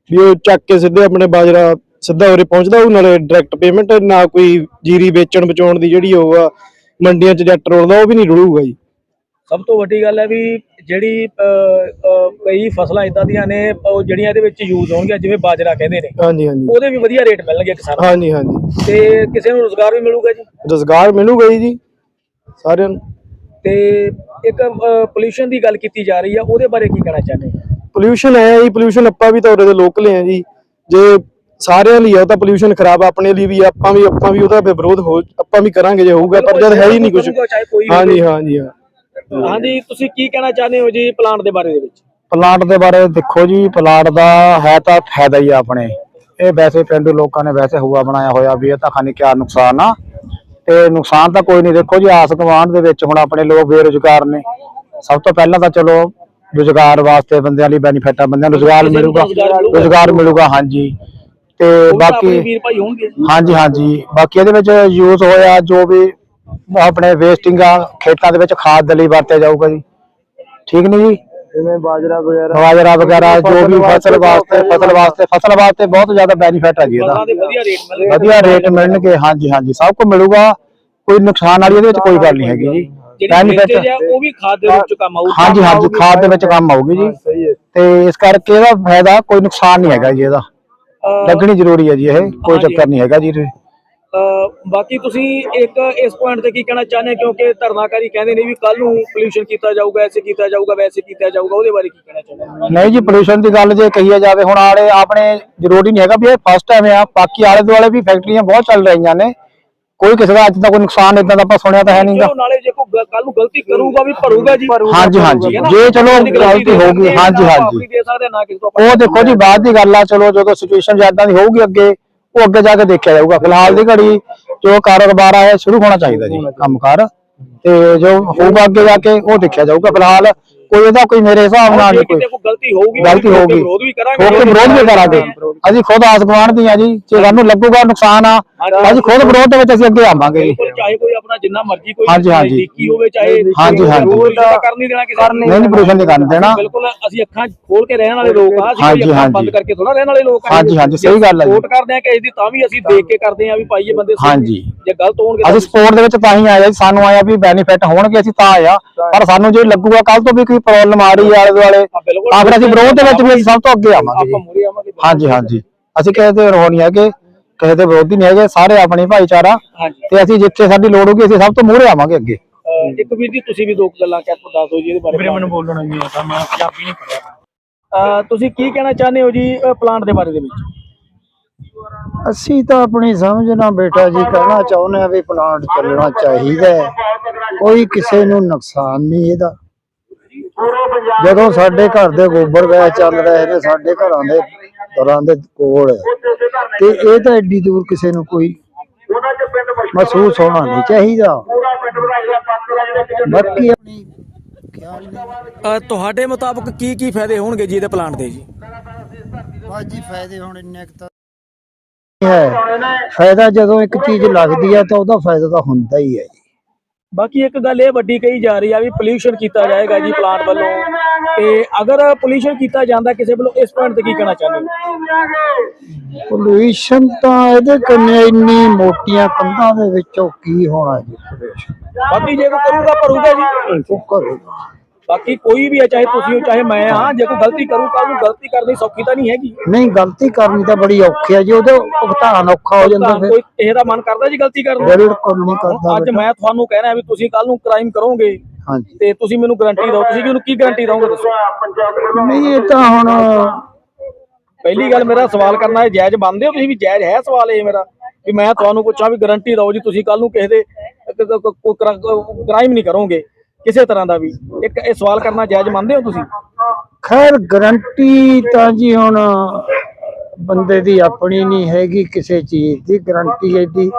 ਵੀ ਉਹ ਚੱਕ ਕੇ ਸਿੱਧੇ ਆਪਣੇ ਬਾਜਰਾ ਸਿੱਧਾ ਉਰੇ ਪਹੁੰਚਦਾ ਉਹ ਨਾਲੇ ਡਾਇਰੈਕਟ ਪੇਮੈਂਟ ਨਾ ਕੋਈ ਜੀਰੀ ਵੇਚਣ ਬਚਾਉਣ ਦੀ ਜਿਹੜੀ ਉਹ ਆ ਮੰਡੀਆਂ 'ਚ ਜੱਟ ਰੋਲਦਾ ਉਹ ਵੀ ਨਹੀਂ ਰੁਲੂਗਾ ਜੀ। ਸਭ ਤੋਂ ਵੱਡੀ ਗੱਲ ਹੈ ਵੀ ਜਿਹੜੀ ਕਈ ਫਸਲਾਂ ਇਦਾਂ ਦੀਆਂ ਨੇ ਉਹ ਜਿਹੜੀਆਂ ਇਹਦੇ ਵਿੱਚ ਯੂਜ਼ ਹੋਣਗੀਆਂ ਜਿਵੇਂ ਬਾਜਰਾ ਕਹਿੰਦੇ ਨੇ ਹਾਂਜੀ ਹਾਂਜੀ। ਉਹਦੇ ਵੀ ਵਧੀਆ ਰੇਟ ਮਿਲਣਗੇ ਕਿਸਾਨਾਂ ਨੂੰ ਹਾਂਜੀ ਹਾਂਜੀ। ਤੇ ਕਿਸੇ ਨੂੰ ਰੋਜ਼ਗਾਰ ਵੀ ਮਿਲੂਗਾ ਜੀ? ਰੁਜ਼ਗਾਰ ਮਿਲੂਗਾ ਜੀ। ਸਾਰਿਆਂ ਨੂੰ। ਤੇ ਇੱਕ ਪੋਲੂਸ਼ਨ ਦੀ ਗੱਲ ਕੀਤੀ ਜਾ ਰਹੀ ਆ ਉਹਦੇ ਬਾਰੇ ਕੀ ਕਹਿਣਾ ਚਾਹੁੰਦੇ ਪੋਲੂਸ਼ਨ ਹੈ ਜੀ ਪੋਲੂਸ਼ਨ ਆਪਾਂ ਵੀ ਤਾਂ ਉਰੇ ਦੇ ਲੋਕਲ ਆ ਜੀ। ਜੇ ਸਾਰਿਆਂ ਲਈ ਆ ਉਹ ਤਾਂ ਪੋਲੂਸ਼ਨ ਖਰਾਬ ਆ, ਆਪਣੇ ਲਈ ਵੀ ਆ, ਆਪਾਂ ਵੀ ਆਪਾਂ ਵੀ ਉਹਦਾ ਵਿਰੋਧ ਹੋ ਆਪਾਂ ਵੀ ਕਰਾਂਗੇ ਜੇ ਹੋਊਗਾ ਪਰ ਜਦ ਹੈ ਹੀ ਨਹੀਂ ਕੁਝ ਹਾਂਜੀ। ਹਾਂਜੀ ਹਾਂ। ਹਾਂਜੀ ਤੁਸੀਂ ਕੀ ਕਹਿਣਾ ਚਾਹੁੰਦੇ ਹੋ ਜੀ ਪਲਾਂਟ ਦੇ ਬਾਰੇ ਦੇ ਵਿੱਚ? ਪਲਾਟ ਦੇ ਬਾਰੇ ਦੇਖੋ ਜੀ ਪਲਾਟ ਦਾ ਹੈ ਤਾਂ ਫਾਇਦਾ ਹੀ ਆ ਆਪਣੇ। ਇਹ ਵੈਸੇ ਪਿੰਡੂ ਲੋਕਾਂ ਨੇ ਵੈਸੇ ਹੁਆ ਬਣਾਇਆ ਹੋਇਆ ਵੀ ਇਹ ਤਾਂ ਖਾਨੀ ਕਿਆ ਨੁਕਸਾਨ ਆ। ਤੇ ਨੁਕਸਾਨ ਤਾਂ ਕੋਈ ਨਹੀਂ। ਦੇਖੋ ਜੀ ਆਸ ਗੁਆਂਢ ਦੇ ਵਿੱਚ ਹੁਣ ਆਪਣੇ ਲੋਕ ਬੇਰੁਜ਼ਗਾਰ ਨੇ। ਸਭ ਤੋਂ ਪਹਿਲਾਂ ਤਾਂ ਚਲੋ ਰੁਜ਼ਗਾਰ ਵਾਸਤੇ ਬੰਦਿਆਂ ਲਈ ਬੈਨੀਫਿਟ ਆ ਬੰਦਿਆਂ ਨੂੰ ਰੁਜ਼ਗਾਰ ਮਿਲੂਗਾ। ਰੁਜ਼ਗਾਰ ਮਿਲੂਗਾ। ਹਾਂਜੀ। ਤੇ ਬਾਕੀ ਹਾਂਜੀ ਹਾਂਜੀ। ਬਾਕੀ ਇਹਦੇ ਵਿੱਚ ਯੂਜ਼ ਹੋਇਆ ਜੋ ਵੀ ਆਪਣੇ ਵੇਸਟਿੰਗ ਆ ਖੇਤਾਂ ਦੇ ਵਿੱਚ ਖਾਦ ਦੇ ਲਈ ਵਰਤਿਆ ਜਾਊਗਾ ਜੀ। ਠੀਕ ਨਹੀਂ ਜੀ? ਜਿਵੇਂ ਬਾਜਰਾ ਵਗੈਰਾ ਬਾਜਰਾ ਵਗੈਰਾ ਜੋ ਵੀ ਫਸਲ ਵਾਸਤੇ ਫਸਲ ਵਾਸਤੇ ਫਸਲ ਵਾਸਤੇ ਬਹੁਤ ਜ਼ਿਆਦਾ ਬੈਨੀਫਿਟ ਹੈ ਜੀ ਇਹਦਾ ਵਧੀਆ ਰੇਟ ਮਿਲਦੇ ਵਧੀਆ ਰੇਟ ਮਿਲਣਗੇ ਹਾਂਜੀ ਹਾਂਜੀ ਸਭ ਕੁਝ ਮਿਲੂਗਾ। ਕੋਈ ਨੁਕਸਾਨ ਵਾਲੀ ਇਹਦੇ ਵਿੱਚ ਕੋਈ ਗੱਲ ਨਹੀਂ ਹੈਗੀ ਜੀ। ਬੈਨੀਫਿਟ ਆ ਉਹ ਵੀ ਖਾਦ ਦੇ ਰੂਪ ਚ ਕੰਮ ਆਊਗਾ। ਹਾਂਜੀ ਹਾਂਜੀ ਖਾਦ ਦੇ ਵਿੱਚ ਕੰਮ ਆਊਗੀ ਜੀ। ਤੇ ਇਸ ਕਰਕੇ ਇਹਦਾ ਫਾਇਦਾ ਕੋਈ ਨੁਕਸਾਨ ਨਹੀਂ ਹੈਗਾ ਜੀ ਇਹਦਾ। ਲੱਗਣੀ ਜ਼ਰੂਰੀ ਹੈ ਜੀ ਇਹ ਕੋਈ। ਚੱਕਰ ਨਹੀਂ ਹੈਗਾ ਜੀ। ਬਾਕੀ ਤੁਸੀਂ ਇੱਕ ਇਸ ਪੁਆਇੰਟ ਤੇ ਕੀ ਕਹਿਣਾ ਚਾਹੁੰਦੇ ਹੋ? ਕਿਉਂਕਿ ਧਰਨਾਕਾਰੀ ਕਹਿੰਦੇ ਨੇ ਵੀ ਕੱਲ ਨੂੰ ਪੋਲੂਸ਼ਨ ਕੀਤਾ ਜਾਊਗਾ ਐਸੇ ਕੀਤਾ ਜਾਊਗਾ ਵੈਸੇ ਕੀਤਾ ਜਾਊਗਾ ਉਹਦੇ ਬਾਰੇ ਕੀ ਕਹਿਣਾ ਚਾਹੁੰਦੇ ਹੋ? ਨਹੀਂ ਜੀ ਪੋਲੂਸ਼ਨ ਦੀ ਗੱਲ ਜੇ ਕਹੀਏ ਜਾਵੇ ਹੁਣ ਆਲੇ ਆਪਣੇ ਜ਼ਰੂਰੀ ਨਹੀਂ ਹੈਗਾ ਵੀ ਇਹ ਫਸਟ ਟਾਈਮ ਆ ਬਾਕੀ ਆਲੇ ਦੁਆਲੇ ਵੀ ਫੈਕਟਰੀਆਂ ਬਹੁਤ ਚੱਲ ਰਹੀਆਂ ਨੇ ਕੋਈ ਕਿਸੇ ਦਾ ਅੱਜ ਤੱਕ ਕੋਈ ਨੁਕਸਾਨ ਇਦਾਂ ਦਾ ਆਪਾਂ ਸੁਣਿਆ ਤਾਂ ਹੈ ਨਹੀਂਗਾ ਨਾਲੇ ਜੇ ਕੋਈ ਕੱਲ ਨੂੰ ਗਲਤੀ ਕਰੂਗਾ ਵੀ ਭਰੂਗਾ ਜੀ ਹਾਂਜੀ, ਹਾਂਜੀ। ਜੇ ਚਲੋ ਗਲਤੀ ਦੇ ਹੋਊਗੀ, ਹਾਂਜੀ, ਹਾਂਜੀ। ਦੇ ਉਹ ਦੇਖੋ ਜੀ ਬਾਅਦ ਦੀ ਗੱਲ ਆ ਚਲੋ ਜਦੋਂ ਸਿਚੁਏਸ਼ਨ ਜ਼ਿਆਦਾ ਦੀ ਹੋਊਗੀ ਅੱਗੇ ਉਹ ਅੱਗੇ ਜਾ ਕੇ ਦੇਖਿਆ ਜਾਊਗਾ। ਫਿਲਹਾਲ ਦੀ ਘੜੀ ਜੋ ਕਾਰੋਬਾਰ ਆ, ਇਹ ਸ਼ੁਰੂ ਹੋਣਾ ਚਾਹੀਦਾ ਜੀ, ਕੰਮਕਾਰ। ਤੇ ਜੋ ਹੋਊਗਾ ਅੱਗੇ ਜਾ ਕੇ ਉਹ ਦੇਖਿਆ ਜਾਊਗਾ। ਫਿਲਹਾਲ ਕੋਈ ਇਹਦਾ ਕੋਈ ਮੇਰੇ ਹਿਸਾਬ ਨਾਲ ਜੇ ਨਹੀਂ ਕੋਈ ਕਿਤੇ ਕੋਈ। ਗਲਤੀ ਹੋਊਗੀ ਗਲਤੀ ਉਹਦੇ ਹੋਊਗੀ। ਵਿਰੋਧ ਵੀ ਕਰਾਂਗੇ ਠੋਕ ਕੇ ਵਿਰੋਧ ਵੀ ਕਰਾਂਗੇ। ਅਸੀਂ ਖੁਦ ਆਸ ਗੁਆਂਢ ਦੀਆਂ ਜੀ। ਜੇ ਸਾਨੂੰ ਲੱਗੂਗਾ ਨੁਕਸਾਨ ਆ ਅਸੀਂ ਖੁਦ ਵਿਰੋਧ ਦੇ ਵਿੱਚ ਅਸੀਂ ਅੱਗੇ ਆਵਾਂਗੇ ਜੀ। ਬਿਲਕੁਲ ਚਾਹੇ ਕੋਈ ਆਪਣਾ ਜਿੰਨਾ ਮਰਜ਼ੀ ਕੋਈ ਹਾਂਜੀ, ਹਾਂਜੀ। ਨਜ਼ਦੀਕੀ ਹੋਵੇ ਚਾਹੇ ਹਾਂਜੀ, ਹਾਂਜੀ। ਜ਼ਰੂਰ ਤਾਂ ਕਰ ਨਹੀਂ ਦੇਣਾ ਕਿਸੇ ਨੂੰ। ਨਹੀਂ ਨਹੀਂ pollution ਨਹੀਂ ਕਰਨ ਦੇਣਾ। ਬਿਲਕੁਲ ਅਸੀਂ ਅੱਖਾਂ ਖੋਲ ਕੇ ਰਹਿਣ ਵਾਲੇ ਲੋਕ ਆ ਅਸੀਂ ਕੋਈ ਹਾਂਜੀ, ਅੱਖਾਂ ਹਾਂਜੀ। ਬੰਦ ਕਰਕੇ ਥੋੜਾ ਰਹਿਣ ਵਾਲੇ ਲੋਕ ਆ। ਹਾਂਜੀ, ਹਾਂਜੀ, ਸਹੀ ਗੱਲ ਆ ਜੀ। ਸਪੋਰਟ ਕਰਦੇ ਆ ਕਿ ਦੀ ਤਾਂ ਵੀ ਅਸੀਂ ਦੇਖ ਕੇ ਕਰਦੇ ਆ ਵੀ ਭਾਈ ਇਹ ਬੰਦੇ ਸਹੀ। ਹਾਂਜੀ। ਨੇ। ਜੇ ਗਲਤ ਹੋਣਗੇ ਤਾਂ ਅਸੀਂ ਸਪੋਰਟ ਦੇ ਵਿੱਚ ਤਾਂ ਹੀ ਆਏ ਆ ਜੀ, ਸਾਨੂੰ ਆਇਆ ਵੀ ਬੈਨੀਫਿਟ ਹੋਣਗੇ ਅਸੀਂ ਤਾਂ ਆਇਆ ਪਰ ਸਾਨੂੰ ਜੇ ਲੱਗੂਗਾ ਕੱਲ ਤੋਂ ਵੀ ਕੋਈ ਪ੍ਰੋਬਲਮ ਆ ਰਹੀ ਹੈ ਆਲੇ ਦੁਆਲੇ। ਤਾਂ ਫਿਰ ਅਸੀਂ ਵਿਰੋਧ ਦੇ ਵਿੱਚ ਵੀ ਅਸੀਂ ਸਭ ਤੋਂ ਅੱਗੇ ਆਵਾਂਗੇ ਆਪਾਂ ਜੀ। ਮੂਰੇ ਆਵਾਂਗੇ ਹਾਂਜੀ ਹਾਂਜੀ। ਅਸੀਂ ਕਿਸੇ ਦੇ ਵਿਰੋਧ ਨਹੀਂ ਹੈਗੇ ਕਿਸੇ ਦੇ ਵਿਰੋਧੀ ਨਹੀਂ ਹੈਗੇ ਸਾਰੇ ਆਪਣੇ ਭਾਈਚਾਰਾ। ਤੇ ਅਸੀਂ ਜਿੱਥੇ ਸਾਡੀ ਲੋੜ ਹੋਊਗੀ ਅਸੀਂ ਸਭ ਤੋਂ ਮੂਹਰੇ ਆਵਾਂਗੇ ਅੱਗੇ। ਇੱਕ ਵੀਰ ਜੀ ਤੁਸੀਂ ਵੀ ਦੋ ਕੁ ਗੱਲਾਂ ਕਹਿ ਦੱਸ ਦਿਓ ਜੀ ਇਹਦੇ ਬਾਰੇ। ਮੈਨੂੰ ਬੋਲਣਾ ਨਹੀਂ ਆਉਂਦਾ ਮੈਂ ਪੰਜਾਬੀ ਨਹੀਂ ਪੜਿਆ ਤੁਸੀਂ ਕੀ ਕਹਿਣਾ ਚਾਹੁੰਦੇ ਹੋ ਜੀ ਪਲਾਂਟ ਦੇ ਬਾਰੇ ਦੇ ਵਿੱਚ? ਅਸੀਂ ਤਾਂ ਆਪਣੀ ਸਮਝ ਨਾਲ ਬੇਟਾ ਜੀ ਕਹਿਣਾ ਚਾਹੁੰਦੇ ਆ ਵੀ ਪਲਾਂਟ ਚੱਲਣਾ ਚਾਹੀਦਾ ਕੋਈ ਕਿਸੇ ਨੂੰ ਨੁਕਸਾਨ ਨਹੀਂ ਇਹਦਾ। ਜਦੋਂ ਸਾਡੇ ਘਰ ਦੇ ਗੋਬਰ ਗੈਸ ਚੱਲ ਰਹੇ ਨੇ ਸਾਡੇ ਘਰਾਂ ਦੇ ਦਰਾਂ ਦੇ ਕੋਲ। ਤੇ ਇਹ ਤਾਂ ਐਡੀ ਦੂਰ ਕਿਸੇ ਨੂੰ ਕੋਈ ਮਹਿਸੂਸ ਹੋਣਾ ਨਹੀਂ ਚਾਹੀਦਾ। ਬਾਕੀ ਆਪਣੀ ਤੁਹਾਡੇ ਮੁਤਾਬਕ ਕੀ ਕੀ ਫਾਇਦੇ ਹੋਣਗੇ ਜੀ ਇਹਦੇ ਪਲਾਂਟ ਦੇ ਜੀ? ਬਾਜੀ ਫਾਇਦੇ ਹੁਣ ਇੰਨੇ ਕੁ ਤਾਂ ਹੈ। ਫਾਇਦਾ ਜਦੋਂ ਇੱਕ ਚੀਜ਼ ਲੱਗਦੀ ਹੈ ਤਾਂ ਉਹਦਾ ਫਾਇਦਾ ਤਾਂ ਹੁੰਦਾ ਹੀ ਹੈ ਬਾਕੀ ਇੱਕ ਗੱਲ ਇਹ ਵੱਡੀ ਕਹੀ ਜਾ ਰਹੀ ਆ ਵੀ ਪੋਲੂਸ਼ਨ ਕੀਤਾ ਜਾਏਗਾ ਜੀ ਪਲਾਂਟ ਵੱਲੋਂ। ਤੇ ਅਗਰ ਪੋਲੂਸ਼ਨ ਕੀਤਾ ਜਾਂਦਾ ਕਿਸੇ ਵੱਲੋਂ ਇਸ ਪੁਆਇੰਟ ਤੇ ਕੀ ਕਹਿਣਾ ਚਾਹੁੰਦੇ ਪੋਲੂਸ਼ਨ ਤਾਂ ਇਹਦੇ ਕੰਨੇ ਇੰਨੀ ਮੋਟੀਆਂ ਕੰਧਾਂ ਦੇ ਵਿੱਚੋਂ ਕੀ ਹੋਣਾ ਜੀ? ਬਾਕੀ ਜੇ ਕੋਈ ਕਰੂਗਾ ਭਰੂਗਾ ਜੀ। ਉਹ ਕਰੂਗਾ ਬਾਕੀ ਕੋਈ ਵੀ ਹੈ ਚਾਹੇ ਤੁਸੀਂ ਹੋ ਚਾਹੇ ਮੈਂ ਹਾਂ ਜੇ ਕੋਈ ਗਲਤੀ ਕਰੂ ਕੱਲ ਨੂੰ ਗਲਤੀ ਕਰਨੀ ਸੌਖੀ ਤਾਂ ਨਹੀਂ ਹੈਗੀ। ਨਹੀਂ ਗਲਤੀ ਕਰਨੀ ਤਾਂ ਬੜੀ ਔਖੀ ਹੈ ਜੀ ਉਹਦਾ ਭੁਗਤਾਨ ਔਖਾ ਹੋ ਜਾਂਦਾ ਫਿਰ। ਕੋਈ ਕਿਸੇ ਦਾ ਮਨ ਕਰਦਾ ਜੀ ਗਲਤੀ ਕਰਨ ਨੂੰ? ਬਿਲਕੁਲ ਨਹੀਂ ਕਰਦਾ ਅੱਜ। ਮੈਂ ਤੁਹਾਨੂੰ ਕਹਿਣਾ ਵੀ ਤੁਸੀਂ ਕੱਲ ਨੂੰ ਕ੍ਰਾਈਮ ਕਰੋਗੇ ਹਾਂਜੀ। ਤੇ ਤੁਸੀਂ ਮੈਨੂੰ ਗਾਰੰਟੀ ਦਿਓ। ਤੁਸੀਂ ਮੈਨੂੰ ਕੀ ਗਾਰੰਟੀ ਦਿਓਗੇ ਦੱਸੋ? ਨਹੀਂ ਇਹ ਤਾਂ ਹੁਣ ਪਹਿਲੀ ਗੱਲ ਮੇਰਾ ਸਵਾਲ ਕਰਨਾ ਹੈ ਜਾਇਜ਼ ਮੰਨਦੇ ਹੋ ਤੁਸੀਂ ਵੀ? ਜਾਇਜ਼ ਹੈ ਸਵਾਲ ਇਹ ਮੇਰਾ ਵੀ ਮੈਂ ਤੁਹਾਨੂੰ ਪੁੱਛਾਂ ਵੀ ਗਾਰੰਟੀ ਦਿਓ ਜੀ ਤੁਸੀਂ ਕੱਲ ਨੂੰ ਕਿਸੇ ਦੇ ਕੋਈ ਕ੍ਰਾਈਮ ਨਹੀਂ ਕਰੋਗੇ ਕਿਸੇ ਤਰ੍ਹਾਂ ਦਾ ਵੀ। ਇੱਕ ਇਹ ਸਵਾਲ ਕਰਨਾ ਜਾਇਜ਼ ਮੰਨਦੇ ਹੋ ਤੁਸੀਂ? ਖੈਰ ਗਰੰਟੀ ਤਾਂ ਜੀ ਹੁਣ ਬੰਦੇ ਦੀ ਆਪਣੀ ਨਹੀਂ ਹੈਗੀ ਕਿਸੇ ਚੀਜ਼ ਦੀ। ਗਰੰਟੀ ਐਡੀ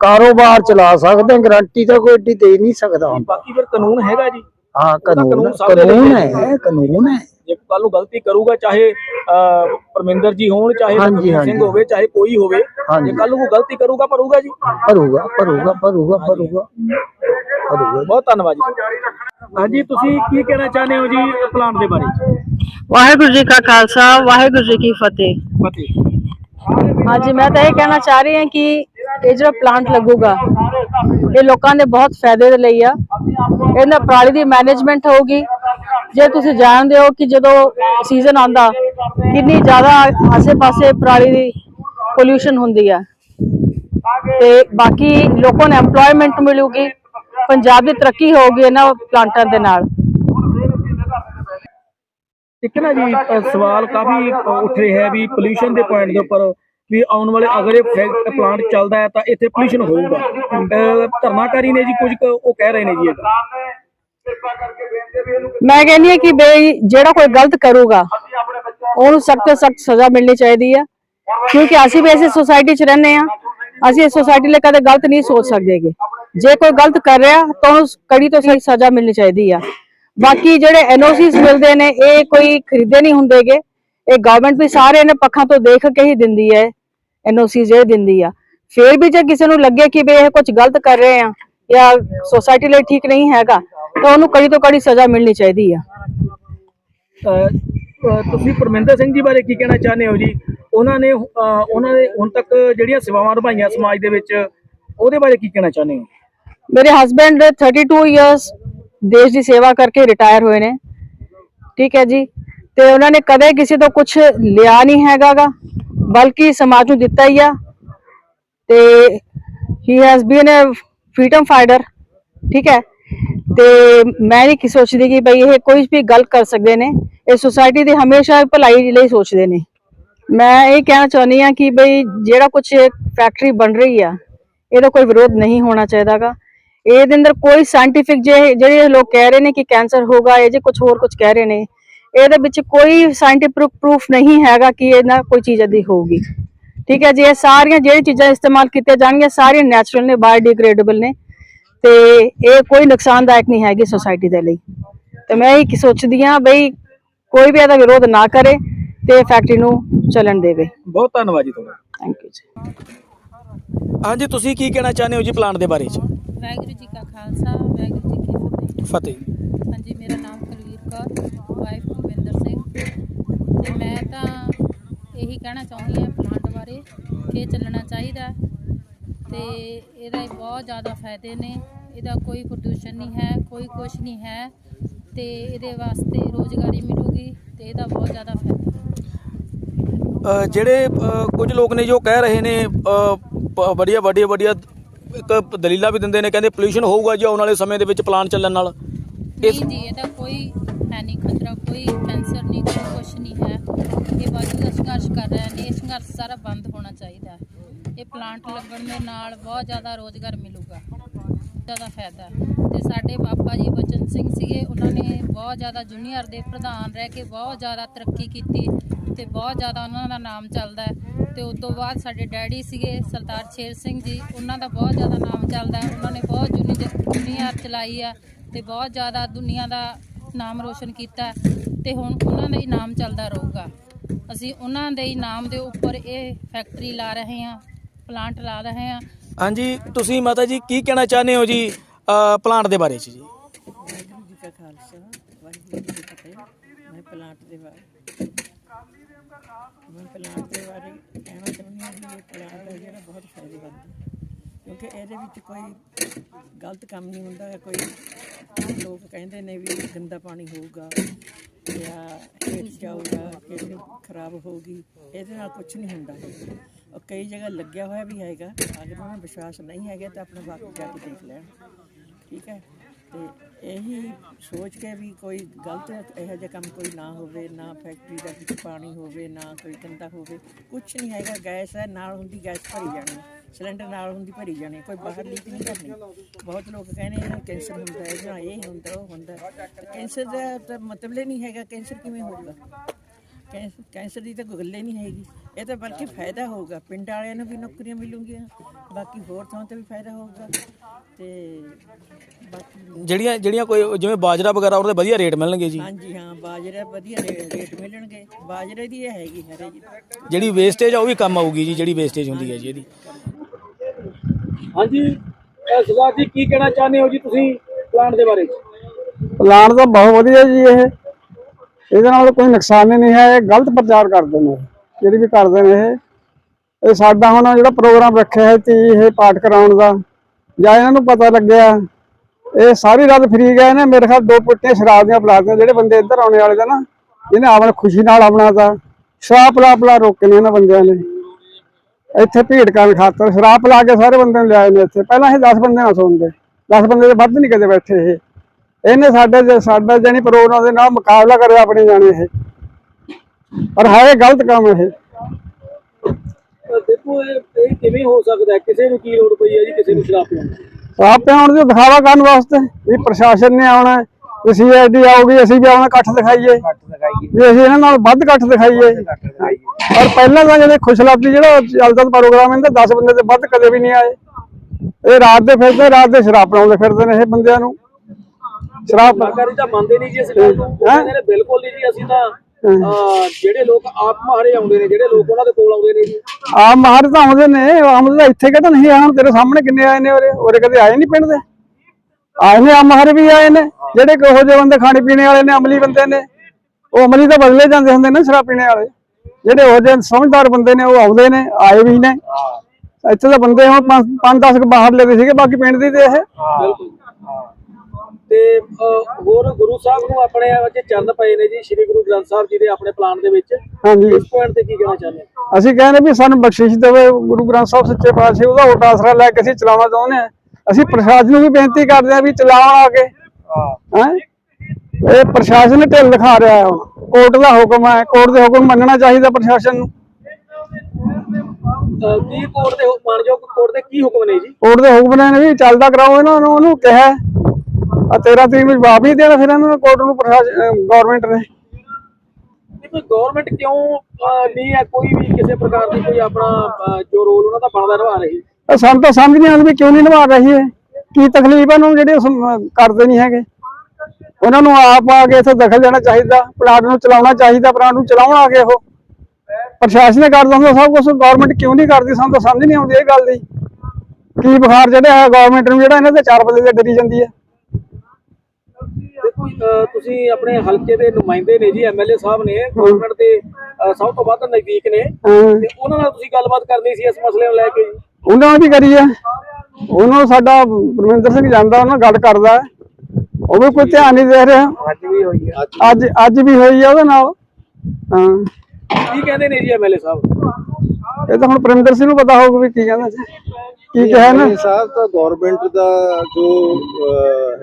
ਕਾਰੋਬਾਰ ਚਲਾ ਸਕਦੇ ਗਰੰਟੀ ਤਾਂ ਕੋਈ ਐਡੀ ਦੇ ਨਹੀਂ ਸਕਦਾ ਬਾਕੀ ਫਿਰ ਕਾਨੂੰਨ ਹੈਗਾ ਜੀ। ਹਾਂ ਕਾਨੂੰਨ ਕਾਨੂੰਨ ਸਭ ਦੇ ਕਾਨੂੰਨ ਵਿੱਚ ਹੈ ਕਾਨੂੰਨ ਹੈ। ਜੇ ਕੱਲ ਨੂੰ ਗਲਤੀ ਕਰੂਗਾ ਚਾਹੇ ਅਹ, ਪਰਮਿੰਦਰ ਜੀ ਹੋਣ ਚਾਹੇ ਹਾਂਜੀ, ਲਖਬੀਰ ਸਿੰਘ ਹਾਂਜੀ। ਹੋਵੇ ਚਾਹੇ ਕੋਈ ਹੋਵੇ ਹਾਂਜੀ। ਜੇ ਕੱਲ ਨੂੰ ਕੋਈ ਗਲਤੀ ਕਰੂਗਾ ਭਰੂਗਾ ਜੀ? ਭਰੂਗਾ ਭਰੂਗਾ ਭਰੂਗਾ ਭਰੂਗਾ। ਭਰੂਗਾ। ਬਹੁਤ ਧੰਨਵਾਦ ਜੀ। ਹਾਂਜੀ ਤੁਸੀਂ ਕੀ ਕਹਿਣਾ ਚਾਹੁੰਦੇ ਹੋ ਜੀ ਪਲਾਂਟ ਦੇ ਬਾਰੇ? ਵਾਹਿਗੁਰੂ ਜੀ ਕਾ ਖਾਲਸਾ ਵਾਹਿਗੁਰੂ ਜੀ ਕੀ ਫਤਿਹ। ਫਤਿਹ। ਹਾਂਜੀ ਮੈਂ ਤਾਂ ਇਹ ਕਹਿਣਾ ਚਾਹ ਰਹੀ ਹਾਂ ਕਿ ਇਹ ਜਿਹੜਾ ਪਲਾਂਟ ਲੱਗੂਗਾ ਇਹ ਲੋਕਾਂ ਦੇ ਬਹੁਤ ਫਾਇਦੇ ਦੇ ਲਈ ਆ। ਇਹਦਾ ਪਰਾਲੀ ਦੀ ਮੈਨੇਜਮੈਂਟ ਹੋਊਗੀ। ਜੇ ਤੁਸੀਂ ਜਾਣਦੇ ਹੋ ਕਿ ਜਦੋਂ ਸੀਜ਼ਨ ਆਉਂਦਾ, ਕਿੰਨੀ ਜ਼ਿਆਦਾ ਆਸੇ-ਪਾਸੇ ਪਰਾਲੀ ਦੀ ਪੋਲੂਸ਼ਨ ਹੁੰਦੀ ਆ। ਤੇ ਬਾਕੀ ਲੋਕਾਂ ਨੂੰ EMPLOYMENT ਮਿਲੂਗੀ, ਪੰਜਾਬ ਦੀ ਤਰੱਕੀ ਹੋਊਗੀ ਇਹਨਾਂ ਪਲਾਂਟਾਂ ਦੇ ਨਾਲ। ਇੱਕ ਨਾ ਜੀ ਸਵਾਲ ਕਾਫੀ ਉੱਠ ਰਿਹਾ ਹੈ ਵੀ ਪੋਲੂਸ਼ਨ ਦੇ ਪੁਆਇੰਟ ਦੇ ਉੱਪਰ ਵੀ ਆਉਣ ਵਾਲੇ ਅਗਰ ਇਹ ਪਲਾਂਟ ਚੱਲਦਾ ਹੈ ਤਾਂ ਇੱਥੇ ਪੋਲੂਸ਼ਨ ਹੋਊਗਾ। ਧਰਨਾਕਾਰੀ ਨੇ ਜੀ ਕੁਝ ਉਹ ਕਹਿ ਰਹੇ ਨੇ ਜੀ ਮੈਂ ਕਹਿੰਦੀ ਹਾਂ ਕਿ ਬਈ ਜਿਹੜਾ ਕੋਈ ਗਲਤ ਕਰੂਗਾ, ਉਹਨੂੰ ਸਖਤ ਤੋਂ ਸਖਤ ਸਜ਼ਾ ਮਿਲਣੀ ਚਾਹੀਦੀ ਆ। ਕਿਉਂਕਿ ਅਸੀਂ ਵੀ ਐਸੀ ਸੋਸਾਇਟੀ 'ਚ ਰਹਿੰਦੇ ਆ ਅਸੀਂ ਇਸ ਸੋਸਾਇਟੀ ਲਈ ਕਦੇ ਗਲਤ ਨਹੀਂ ਸੋਚ ਸਕਦੇਗੇ ਜੇ ਕੋਈ ਗਲਤ ਕਰ ਰਿਹਾ, ਤਾਂ ਉਹਨੂੰ ਕੜੀ ਤੋਂ ਸਖਤ ਸਜ਼ਾ ਮਿਲਣੀ ਚਾਹੀਦੀ ਆ। ਬਾਕੀ ਜਿਹੜੇ ਐਨਓਸੀਸ ਮਿਲਦੇ ਨੇ, ਇਹ ਕੋਈ ਖਰੀਦੇ ਨਹੀਂ ਹੁੰਦੇਗੇ ਇਹ ਗਵਰਨਮੈਂਟ ਵੀ ਸਾਰੇ ਨੇ ਪੱਖਾਂ ਤੋਂ ਦੇਖ ਕੇ ਹੀ ਦਿੰਦੀ ਹੈ। ਐਨਓਸੀ ਜਿਹੜੇ ਦਿੰਦੀ ਆ। ਫਿਰ ਵੀ ਜੇ ਕਿਸੇ ਨੂੰ ਲੱਗੇ ਕਿ ਵੀ ਇਹ ਕੁਝ ਗਲਤ ਕਰ ਰਹੇ ਆ ਜਾਂ ਸੋਸਾਇਟੀ ਲਈ ਠੀਕ ਨਹੀਂ ਹੈਗਾ ਤਾਂ ਉਹਨੂੰ ਕੜੀ ਤੋਂ ਕੜੀ ਸਜ਼ਾ ਮਿਲਣੀ ਚਾਹੀਦੀ ਆ। ਤੁਸੀਂ ਪਰਮਿੰਦਰ ਸਿੰਘ ਜੀ ਬਾਰੇ ਕੀ ਕਹਿਣਾ ਚਾਹੁੰਦੇ ਹੋ ਜੀ? ਉਹਨਾਂ ਨੇ ਉਹਨਾਂ ਨੇ ਹੁਣ ਤੱਕ ਜਿਹੜੀਆਂ ਸੇਵਾਵਾਂ ਨਿਭਾਈਆਂ ਸਮਾਜ ਦੇ ਵਿੱਚ ਉਹਦੇ ਬਾਰੇ ਕੀ ਕਹਿਣਾ ਚਾਹੁੰਦੇ ਹੋ? ਮੇਰੇ ਹਸਬੰਡ 32 ਇਅਰਸ ਦੇਸ਼ ਦੀ ਸੇਵਾ ਕਰਕੇ ਰਿਟਾਇਰ ਹੋਏ ਨੇ। ਠੀਕ ਹੈ ਜੀ। ਤੇ ਉਹਨਾਂ ਨੇ ਕਦੇ ਕਿਸੇ ਤੋਂ ਕੁਝ ਲਿਆ ਨਹੀਂ ਹੈਗਾਗਾ। ਬਲਕਿ ਸਮਾਜ ਨੂੰ ਦਿੱਤਾ ਹੀ ਆ। ਤੇ ਹੀ has been a freedom fighter ਠੀਕ ਹੈ। ਤੇ ਮੈਂ ਨਹੀਂ ਕੀ ਸੋਚਦੀ ਕਿ ਬਈ ਇਹ ਕੋਈ ਵੀ ਗਲਤ ਕਰ ਸਕਦੇ ਨੇ। ਇਹ ਸੁਸਾਇਟੀ ਦੀ ਹਮੇਸ਼ਾ ਭਲਾਈ ਲਈ ਸੋਚਦੇ ਨੇ। ਮੈਂ ਇਹ ਕਹਿਣਾ ਚਾਹੁੰਦੀ ਆ ਕਿ ਬਈ ਜਿਹੜਾ ਕੁਝ ਫੈਕਟਰੀ ਬਣ ਰਹੀ ਆ, ਇਹਦਾ ਕੋਈ ਵਿਰੋਧ ਨਹੀਂ ਹੋਣਾ ਚਾਹੀਦਾਗਾ। ਇਹਦੇ ਅੰਦਰ ਕੋਈ ਸਾਇੰਟੀਫਿਕ ਜੇ ਜਿਹੜੇ ਲੋਕ ਕਹਿ ਰਹੇ ਨੇ ਕਿ ਕੈਂਸਰ ਹੋਗਾ ਇਹ ਜੇ ਕੁਝ ਹੋਰ ਕੁਝ ਕਹਿ ਰਹੇ ਨੇ ਇਹਦੇ ਵਿੱਚ ਕੋਈ ਸਾਇੰਟਿਫਿਕ ਪ੍ਰੂਫ ਨਹੀਂ ਹੈਗਾ ਕਿ ਇਹਨਾਂ ਕੋਈ ਚੀਜ਼ ਅਦੀ ਹੋਊਗੀ। ਠੀਕ ਹੈ ਜੀ ਇਹ ਸਾਰੀਆਂ ਜਿਹੜੀ ਚੀਜ਼ਾਂ ਇਸਤੇਮਾਲ ਕੀਤੀਆਂ ਜਾਣਗੀਆਂ ਸਾਰੀਆਂ ਨੈਚੁਰਲ ਨੇ ਬਾਇਓਡੀਗ੍ਰੇਡੇਬਲ ਨੇ। ਤੇ ਇਹ ਕੋਈ ਨੁਕਸਾਨਦਾਇਕ ਨਹੀਂ ਹੈਗੀ ਸੋਸਾਇਟੀ ਦੇ ਲਈ। ਤੇ ਮੈਂ ਇਹ ਕੀ ਸੋਚਦੀ ਹਾਂ ਬਈ ਕੋਈ ਵੀ ਇਹਦਾ ਵਿਰੋਧ ਨਾ ਕਰੇ ਤੇ ਫੈਕਟਰੀ ਨੂੰ ਚੱਲਣ ਦੇਵੇ। ਬਹੁਤ ਧੰਨਵਾਦ ਜੀ ਤੁਹਾਡਾ। ਥੈਂਕ ਯੂ ਜੀ। ਹਾਂਜੀ ਤੁਸੀਂ ਕੀ ਕਹਿਣਾ ਚਾਹੁੰਦੇ ਹੋ ਜੀ ਪਲਾਂਟ ਦੇ ਬਾਰੇ ਚ? ਵਾਹਿਗੁਰੂ ਜੀ ਕਾ ਖਾਲਸਾ ਵਾਹਿਗੁਰੂ ਜੀ ਕੀ ਫਤਿਹ। ਫਤਿਹ। ਹਾਂਜੀ ਮੇਰਾ ਨਾਮ ਕੁਲਵੀਰ ਕੌਰ ਵਾਈਫ ਤੇ ਮੈਂ ਤਾਂ ਇਹੀ ਕਹਿਣਾ ਚਾਹੁੰਦੀ ਹਾਂ ਪਲਾਂਟ ਬਾਰੇ ਕਿ ਚੱਲਣਾ ਚਾਹੀਦਾ ਤੇ ਇਹਦਾ ਬਹੁਤ ਜ਼ਿਆਦਾ ਫਾਇਦੇ ਨੇ ਇਹਦਾ ਕੋਈ ਪ੍ਰਦੂਸ਼ਣ ਨਹੀਂ ਹੈ ਕੋਈ ਕੁਝ ਨਹੀਂ ਹੈ ਤੇ ਇਹਦੇ ਵਾਸਤੇ ਰੋਜ਼ਗਾਰੀ ਮਿਲੂਗੀ ਤੇ ਇਹਦਾ ਬਹੁਤ ਜ਼ਿਆਦਾ ਫਾਇਦਾ। ਜਿਹੜੇ ਕੁਝ ਲੋਕ ਨੇ ਜੋ ਕਹਿ ਰਹੇ ਨੇ ਵੱਡੀਆਂ ਵੱਡੀਆਂ ਵੱਡੀਆਂ ਇੱਕ ਦਲੀਲਾਂ ਵੀ ਦਿੰਦੇ ਨੇ ਕਹਿੰਦੇ ਪੋਲੂਸ਼ਨ ਹੋਊਗਾ ਜੀ ਆਉਣ ਵਾਲੇ ਸਮੇਂ ਦੇ ਵਿੱਚ ਪਲਾਂਟ ਚੱਲਣ ਨਾਲ। ਇਸ ਜੀ ਇਹਦਾ ਕੋਈ ਹੈ ਨਹੀਂ, ਖਤਰਾ ਕੋਈ ਕੈਂਸਰ ਨਹੀਂ, ਕੋਈ ਕੁਛ ਨਹੀਂ ਹੈ। ਇਹ ਵਾਧੂ ਦਾ ਸੰਘਰਸ਼ ਕਰ ਰਹੇ ਨੇ, ਇਹ ਸੰਘਰਸ਼ ਸਾਰਾ ਬੰਦ ਹੋਣਾ ਚਾਹੀਦਾ ਹੈ। ਇਹ ਪਲਾਂਟ ਲੱਗਣ ਦੇ ਨਾਲ ਬਹੁਤ ਜ਼ਿਆਦਾ ਰੋਜ਼ਗਾਰ ਮਿਲੂਗਾ, ਜ਼ਿਆਦਾ ਫਾਇਦਾ ਹੈ। ਤੇ ਸਾਡੇ ਬਾਬਾ ਜੀ ਬਚਨ ਸਿੰਘ ਸੀਗੇ, ਉਹਨਾਂ ਨੇ ਬਹੁਤ ਜ਼ਿਆਦਾ ਜੂਨੀਅਰ ਦੇ ਪ੍ਰਧਾਨ ਰਹਿ ਕੇ ਬਹੁਤ ਜ਼ਿਆਦਾ ਤਰੱਕੀ ਕੀਤੀ ਤੇ ਬਹੁਤ ਜ਼ਿਆਦਾ ਉਹਨਾਂ ਦਾ ਨਾਮ ਚੱਲਦਾ ਹੈ। ਤੇ ਉਸ ਤੋਂ ਬਾਅਦ ਸਾਡੇ ਡੈਡੀ ਸੀਗੇ, ਸਰਦਾਰ ਸ਼ੇਰ ਸਿੰਘ ਜੀ, ਉਹਨਾਂ ਦਾ ਬਹੁਤ ਜ਼ਿਆਦਾ ਨਾਮ ਚੱਲਦਾ ਉਹਨਾਂ ਨੇ ਬਹੁਤ ਜੂਨੀਅਰ ਜੂਨੀਅਰ ਚਲਾਈ ਆ ਤੇ ਬਹੁਤ ਜ਼ਿਆਦਾ ਦੁਨੀਆ ਦਾ ਨਾਮ ਰੋਸ਼ਨ ਕੀਤਾ ਤੇ ਹੁਣ ਉਹਨਾਂ ਦਾ ਹੀ ਨਾਮ ਚੱਲਦਾ ਰਹੂਗਾ। ਅਸੀਂ ਉਹਨਾਂ ਦੇ ਹੀ ਨਾਮ ਦੇ ਉੱਪਰ ਇਹ ਫੈਕਟਰੀ ਲਾ ਰਹੇ ਹਾਂ ਪਲਾਂਟ ਲਾ ਰਹੇ ਹਾਂ। ਹਾਂਜੀ ਤੁਸੀਂ ਮਾਤਾ ਜੀ ਕੀ ਕਹਿਣਾ ਚਾਹੁੰਦੇ ਹੋ ਜੀ ਪਲਾਂਟ ਦੇ ਬਾਰੇ ਚ ਜੀ? ਵਾਹਿਗੁਰੂ ਜੀ ਕਾ ਖਾਲਸਾ ਵਾਹਿਗੁਰੂ ਜੀ ਕੀ ਫਤਿਹ। ਮੈਂ ਪਲਾਂਟ ਦੇ ਬਾਰੇ ਮੈਂ ਪਲਾਂਟ ਦੇ ਬਾਰੇ ਕਹਿਣਾ ਚਾਹੁੰਦੀ ਹਾਂ ਵੀ ਇਹ ਪਲਾਂਟ ਹੈ ਜਿਹੜਾ ਬਹੁਤ ਫਾਇਦੇਮੰਦ ਹੈ। ਕਿਉਂਕਿ ਇਹਦੇ ਵਿੱਚ ਕੋਈ ਗਲਤ ਕੰਮ ਨਹੀਂ ਹੁੰਦਾ ਕੋਈ ਲੋਕ ਕਹਿੰਦੇ ਨੇ ਵੀ ਗੰਦਾ ਪਾਣੀ ਹੋਊਗਾ ਜਾਂ ਹੇਠ ਜਾਊਗਾ ਕਿ ਖਰਾਬ ਹੋਊਗੀ, ਇਹਦੇ ਨਾਲ ਕੁਝ ਨਹੀਂ ਹੁੰਦਾ। ਉਹ ਕਈ ਜਗ੍ਹਾ ਲੱਗਿਆ ਹੋਇਆ ਵੀ ਹੈਗਾ ਅਗਰ ਉਹਨਾਂ ਨੂੰ ਵਿਸ਼ਵਾਸ ਨਹੀਂ ਹੈਗਾ ਤਾਂ ਆਪਣਾ ਬਾਪ ਜਾ ਕੇ ਦੇਖ ਲੈਣ। ਠੀਕ ਹੈ? ਤੇ ਇਹੀ ਸੋਚ ਕੇ ਵੀ ਕੋਈ ਗਲਤ ਇਹੋ ਜਿਹਾ ਕੰਮ ਕੋਈ ਨਾ ਹੋਵੇ, ਨਾ ਫੈਕਟਰੀ ਦਾ ਵਿੱਚ ਪਾਣੀ ਹੋਵੇ, ਨਾ ਕੋਈ ਗੰਦਾ ਹੋਵੇ ਕੁਝ ਨਹੀਂ ਹੈਗਾ, ਗੈਸ ਹੈ, ਨਾਲ ਹੁੰਦੀ ਗੈਸ ਭਰੀ ਜਾਣੀ। ਸਿਲੰਡਰ ਨਾਲ ਹੁੰਦੀ ਭਰੀ ਜਾਣੀ ਕੋਈ ਬਾਹਰ ਲੀਕ ਨਹੀਂ ਕਰਨੀ। ਬਹੁਤ ਲੋਕ ਕਹਿੰਦੇ ਇਹਨਾਂ ਕੈਂਸਰ ਹੁੰਦਾ ਹੈ ਜਾਂ ਇਹ ਹੁੰਦਾ, ਉਹ ਹੁੰਦਾ। ਕੈਂਸਰ ਦਾ ਮਤਲਬ ਹੀ ਨਹੀਂ ਹੈਗਾ, ਕੈਂਸਰ ਕਿਵੇਂ ਹੋਊਗਾ? ਕੈਂਸਰ ਕੈਂਸਰ ਦੀ ਤਾਂ ਕੋਈ ਗੱਲ ਹੀ ਨਹੀਂ ਹੈਗੀ। ਇਹ ਤਾਂ ਬਲਕਿ ਫਾਇਦਾ ਹੋਊਗਾ। ਪਿੰਡ ਵਾਲਿਆਂ ਨੂੰ ਵੀ ਨੌਕਰੀਆਂ ਮਿਲੂਗੀਆਂ। ਬਾਕੀ ਹੋਰ ਥਾਂ ਤੇ ਵੀ ਫਾਇਦਾ ਹੋਊਗਾ। ਤੇ ਬਾਕੀ ਜਿਹੜੀਆਂ ਜਿਹੜੀਆਂ ਕੋਈ ਜਿਵੇਂ ਬਾਜਰਾ ਵਗੈਰਾ ਉਹਦੇ ਵਧੀਆ ਰੇਟ ਮਿਲਣਗੇ ਜੀ? ਹਾਂਜੀ ਹਾਂ ਬਾਜਰੇ ਵਧੀਆ ਰੇ- ਰੇਟ ਮਿਲਣਗੇ। ਬਾਜਰੇ ਦੀ ਇਹ ਹੈਗੀ ਹਰੇ ਜੀ। ਜਿਹੜੀ ਵੇਸਟੇਜ ਆ ਉਹ ਵੀ ਕੰਮ ਆਊਗੀ ਜੀ ਜਿਹੜੀ ਵੇਸਟੇਜ ਹੁੰਦੀ ਹੈ ਜੀ ਇਹਦੀ। ਹਾਂਜੀ ਸਰਦਾਰ ਜੀ ਕੀ ਕਹਿਣਾ ਚਾਹੁੰਦੇ ਹੋ ਜੀ ਤੁਸੀਂ ਪਲਾਂਟ ਦੇ ਬਾਰੇ ਪਲਾਂਟ ਤਾਂ ਬਹੁਤ ਵਧੀਆ ਜੀ ਇਹ। ਇਹਦੇ ਨਾਲ ਕੋਈ ਨੁਕਸਾਨ ਹੀ ਨਹੀਂ ਹੈ, ਇਹ ਗਲਤ ਪ੍ਰਚਾਰ ਕਰਦੇ ਨੇ, ਜਿਹੜੀ ਵੀ ਕਰਦੇ ਨੇ ਇਹ। ਇਹ ਸਾਡਾ ਹੁਣ ਜਿਹੜਾ ਪ੍ਰੋਗਰਾਮ ਰੱਖਿਆ ਹੈ ਤੀ ਇਹ ਪਾਠ ਕਰਾਉਣ ਦਾ, ਜਾਂ ਇਹਨਾਂ ਨੂੰ ਪਤਾ ਲੱਗਿਆ, ਇਹ ਸਾਰੀ ਰਾਤ ਫਰੀ ਗਏ ਨੇ, ਮੇਰੇ ਖਿਆਲ ਦੋ ਪੁੱਟੇ ਸ਼ਰਾਬ ਦੀਆਂ ਪਲਾਤੀਆਂ ਜਿਹੜੇ ਬੰਦੇ ਇੱਧਰ ਆਉਣੇ ਵਾਲੇ ਦਾ ਨਾ ਜਿਹਨੇ ਆਪਣੀ ਖੁਸ਼ੀ ਨਾਲ ਆਪਣਾ ਦਾ ਸ਼ਰਾਬ ਪਲਾ ਪਲਾ ਰੋਕੇ ਨੇ ਇਹਨਾਂ ਬੰਦਿਆਂ ਨੇ। ਇੱਥੇ ਭੀੜ ਕਰਨ ਖਾਤਰ ਸ਼ਰਾਬ ਪਲਾ ਕੇ ਸਾਰੇ ਬੰਦੇ ਨੂੰ ਲਿਆਏ ਨੇ ਇੱਥੇ, ਪਹਿਲਾਂ ਇਹ 10 ਬੰਦੇ ਨਾ ਸੌਂਦੇ 10 ਬੰਦੇ ਦੇ ਵੱਧ ਨਹੀਂ ਕਦੇ ਬੈਠੇ ਇਹ। ਇਹਨੇ ਸਾਡੇ ਸਾਡਾ ਜਾਨੀ ਪ੍ਰੋਗਰਾਮ ਦੇ ਨਾਲ ਮੁਕਾਬਲਾ ਕਰਿਆ ਆਪਣੇ ਜਾਣੇ ਇਹ। ਪਰ ਹੈ ਗਲਤ ਕੰਮ ਇਹ। ਦੇਖੋ ਇਹ ਕਿਵੇਂ ਹੋ ਸਕਦਾ ਹੈ? ਕਿਸੇ ਨੂੰ ਕੀ ਲੋੜ ਪਈ ਹੈ ਜੀ? ਕਿਸੇ ਨੂੰ ਸ਼ਰਾਬ ਦੀ? ਆਪ ਪਿਆਉਣ ਦੀ ਦਿਖਾਵਾ ਕਰਨ ਵਾਸਤੇ ਵੀ ਪ੍ਰਸ਼ਾਸਨ ਨੇ ਆਉਣਾ ਹੈ, ਵੀ ਸੀਆਈਡੀ ਆਊਗੀ ਅਸੀਂ ਵੀ ਆਉਣਾ ਇਕੱਠ ਦਿਖਾਈਏ। ਵੀ ਅਸੀਂ ਇਹਨਾਂ ਨਾਲ ਵੱਧ ਇਕੱਠ ਦਿਖਾਈਏ। ਔਰ ਪਹਿਲਾਂ ਤਾਂ ਜਿਹੜੇ ਖੁਸ਼ਲਾਪੀ ਜਿਹੜਾ ਚੱਲਦਾ ਪ੍ਰੋਗਰਾਮ ਇਹਦਾ 10 ਬੰਦੇ ਤੇ ਵੱਧ ਕਦੇ ਵੀ ਨਹੀਂ ਆਏ। ਇਹ ਰਾਤ ਦੇ ਫਿਰਦੇ ਰਾਤ ਦੇ ਸ਼ਰਾਬ ਬਣਾਉਂਦੇ ਫਿਰਦੇ ਨੇ ਇਹ ਬੰਦਿਆਂ ਨੂੰ। ਸ਼ਰਾਬ ਸਰਕਾਰੀ ਤਾਂ ਮੰਨਦੇ ਨਹੀਂ ਜੀ ਇਸ ਗੱਲ ਨੂੰ ਉਹ ਕਹਿੰਦੇ ਨੇ ਬਿਲਕੁਲ ਨਹੀਂ ਜੀ ਅਸੀਂ ਤਾਂ ਅਹ, ਜਿਹੜੇ ਲੋਕ ਆਪ ਮਾਰੇ ਆਉਂਦੇ ਨੇ ਜਿਹੜੇ ਲੋਕ ਉਹਨਾਂ ਦੇ ਕੋਲ ਆਉਂਦੇ ਨੇ ਜੀ। ਆ ਮਾਰ ਤਾਂ ਆਉਂਦੇ ਨੇ ਆਮਦ ਤਾਂ ਇੱਥੇ ਕਿਹੜਾ ਨਹੀਂ ਆਉਣ ਤੇਰੇ ਸਾਹਮਣੇ ਕਿੰਨੇ ਆਏ ਨੇ ਉਰੇ? ਉਰੇ ਕਦੇ ਆਏ ਨਹੀਂ ਪਿੰਡ ਦੇ? ਆਏ ਨੇ ਆ ਮਾਰ ਵੀ ਆਏ ਨੇ ਜਿਹੜੇ ਕਿਹੋ ਜਿਹੇ ਬੰਦੇ ਖਾਣੇ ਪੀਣੇ ਵਾਲੇ ਨੇ ਅਮਲੀ ਬੰਦੇ ਨੇ। ਉਹ ਅਮਲੀ ਤਾਂ ਬਦਲੇ ਜਾਂਦੇ ਹੁੰਦੇ ਨੇ ਸ਼ਰਾਬ ਪੀਣੇ ਵਾਲੇ। ਜਿਹੜੇ ਉਹ ਜਿਹੇ ਸਮਝਦਾਰ ਬੰਦੇ ਨੇ ਉਹ ਆਉਂਦੇ ਨੇ ਆਏ ਵੀ ਨੇ। ਇੱਥੇ ਤਾਂ ਬੰਦੇ ਹੁਣ 5-10 ਬਾਹਰ ਲੈਦੇ ਸੀਗੇ ਬਾਕੀ ਪਿੰਡ ਦੀ ਤੇ ਇਹ। ਬਿਲਕੁਲ। ਤੇ ਹੋਰ ਗੁਰੂ ਸਾਹਿਬ ਨੂੰ ਆਪਣੇ ਅੱਜ ਚਰਨ ਪਏ ਨੇ ਜੀ ਸ੍ਰੀ ਗੁਰੂ ਗ੍ਰੰਥ ਸਾਹਿਬ ਜੀ ਦੇ ਆਪਣੇ ਪਲਾਨ ਦੇ ਵਿੱਚ। ਹਾਂਜੀ। ਇਸ ਪੁਆਇੰਟ ਤੇ ਕੀ ਕਹਿਣਾ ਚਾਹੁੰਦੇ ਹੋ? ਅਸੀਂ ਕਹਿੰਦੇ ਵੀ ਸਾਨੂੰ ਬਖਸ਼ਿਸ਼ ਦੇਵੇ ਗੁਰੂ ਗ੍ਰੰਥ ਸਾਹਿਬ ਸੱਚੇ ਪਾਤਸ਼ਾਹ ਉਹਦਾ ਓਟ ਆਸਰਾ ਲੈ ਕੇ ਅਸੀਂ ਚਲਾਉਣਾ ਚਾਹੁੰਦੇ ਹਾਂ। ਅਸੀਂ ਪ੍ਰਸ਼ਾਸਨ ਨੂੰ ਵੀ ਬੇਨਤੀ ਕਰਦੇ ਹਾਂ ਵੀ ਚਲਾਉਣ ਆ ਕੇ। ਹੈਂ। ਇਹ ਪ੍ਰਸ਼ਾਸਨ ਢਿੱਲ ਦਿਖਾ ਰਿਹਾ ਹੈ ਹੁਣ। ਕੋਰਟ ਦਾ ਹੁਕਮ ਹੈ ਕੋਰਟ ਦੇ ਹੁਕਮ ਮੰਨਣਾ ਚਾਹੀਦਾ ਪ੍ਰਸ਼ਾਸਨ ਨੂੰ। ਕੀ ਕੋਰਟ ਦੇ ਹੁ- ਮਾਨਯੋਗ ਕੋਰਟ ਦੇ ਕੀ ਹੁਕਮ ਨੇ ਜੀ? ਕੋਰਟ ਦੇ ਹੁਕਮ ਨੇ ਵੀ ਚੱਲਦਾ ਕਰਾਓ ਇਹਨਾਂ ਨੂੰ ਉਹਨੂੰ ਕਿਹਾ ਆ 13 ਤਰੀਕ ਨੂੰ ਜਵਾਬ ਹੀ ਦੇਣਾ ਫਿਰ ਇਹਨਾਂ ਨੂੰ ਕੋਰਟ ਨੂੰ ਪ੍ਰਸ਼ਾਸਨ ਗਵਰਨਮੈਂਟ ਨੇ। ਗਵਰਨਮੈਂਟ ਕਿਉਂ ਨਹੀਂ ਹੈ? ਕੋਈ ਵੀ ਕਿਸੇ ਪ੍ਰਕਾਰ ਦੀ ਕੋਈ ਆਪਣਾ ਜੋ ਰੋਲ ਉਹਨਾਂ ਦਾ ਬਣਦਾ ਨਿਭਾ ਰਹੀ। ਸਾਨੂੰ ਤਾਂ ਸਮਝ ਨਹੀਂ ਆਉਂਦੀ ਕਿਉਂ ਨਹੀਂ ਨਿਭਾ ਰਹੀ ਹੈ ਕੀ ਤਕਲੀਫ ਹੈ ਉਹਨਾਂ ਨੂੰ ਜਿਹੜੇ ਕਰਦੇ ਨਹੀਂ ਹੈਗੇ? ਉਹਨਾਂ ਨੂੰ ਆਪ ਆ ਕੇ ਇੱਥੇ ਦਖਲ ਦੇਣਾ ਚਾਹੀਦਾ ਪਲਾਟ ਨੂੰ ਚਲਾਉਣਾ ਚਾਹੀਦਾ ਪਲਾਟ ਨੂੰ ਚਲਾਉਣ ਆ ਕੇ ਉਹ। ਪ੍ਰਸ਼ਾਸਨ ਨੇ ਕਰਦਾ ਹੁੰਦਾ ਸਭ ਕੁਝ ਗਵਰਨਮੈਂਟ ਕਿਉਂ ਨਹੀਂ ਕਰਦੀ? ਸਾਨੂੰ ਤਾਂ ਸਮਝ ਨਹੀਂ ਆਉਂਦੀ ਇਹ ਗੱਲ ਦੀ। ਕੀ ਬੁਖਾਰ ਜਿਹੜਾ ਹੈ ਗਵਰਨਮੈਂਟ ਨੂੰ ਜਿਹੜਾ ਇਹਨਾਂ ਦੇ ਚਾਰ ਦੇ ਡਰੀ ਜਾਂਦੀ ਹੈ। ਤੁਸੀਂ ਆਪਣੇ ਹਲਕੇ ਦੇ ਨੁਮਾਇੰਦੇ ਨੇ ਜੀ ਐਮਐਲਏ ਸਾਹਿਬ ਨੇ ਗਵਰਨਮੈਂਟ ਦੇ ਸਭ ਤੋਂ ਵੱਧ ਨਜ਼ਦੀਕ ਨੇ। ਤੇ ਉਹਨਾਂ ਨਾਲ ਤੁਸੀਂ ਗੱਲਬਾਤ ਕਰਨੀ ਸੀ ਇਸ ਮਸਲੇ ਨੂੰ ਲੈ ਕੇ ਜੀ? ਉਹਨਾਂ ਨੇ ਵੀ ਕਰੀ ਹੈ ਉਹਨਾਂ ਸਾਡਾ ਪਰਮਿੰਦਰ ਸਿੰਘ ਜਾਂਦਾ ਉਹਨਾਂ ਨਾਲ ਗੱਲ ਕਰਦਾ ਹੈ। ਉਹ ਵੀ ਕੋਈ ਧਿਆਨ ਨਹੀਂ ਦੇ ਰਿਹਾ। ਅੱਜ ਵੀ ਹੋਈ ਹੈ ਅੱਜ ਅੱਜ ਵੀ ਹੋਈ ਹੈ ਉਹਦੇ ਨਾਲ। ਹਾਂ। ਕੀ ਕਹਿੰਦੇ ਨੇ ਜੀ ਐਮਐਲਏ ਸਾਹਿਬ? ਇਹ ਤਾਂ ਹੁਣ ਪਰਮਿੰਦਰ ਸਿੰਘ ਨੂੰ ਪਤਾ ਹੋਊਗਾ ਵੀ ਕੀ ਕਹਿੰਦਾ ਜੀ ਕੀ ਕਿਹਾ ਨਾ ਇਹ ਸਾਹਿਬ ਤਾਂ ਗਵਰਨਮੈਂਟ ਦਾ ਜੋ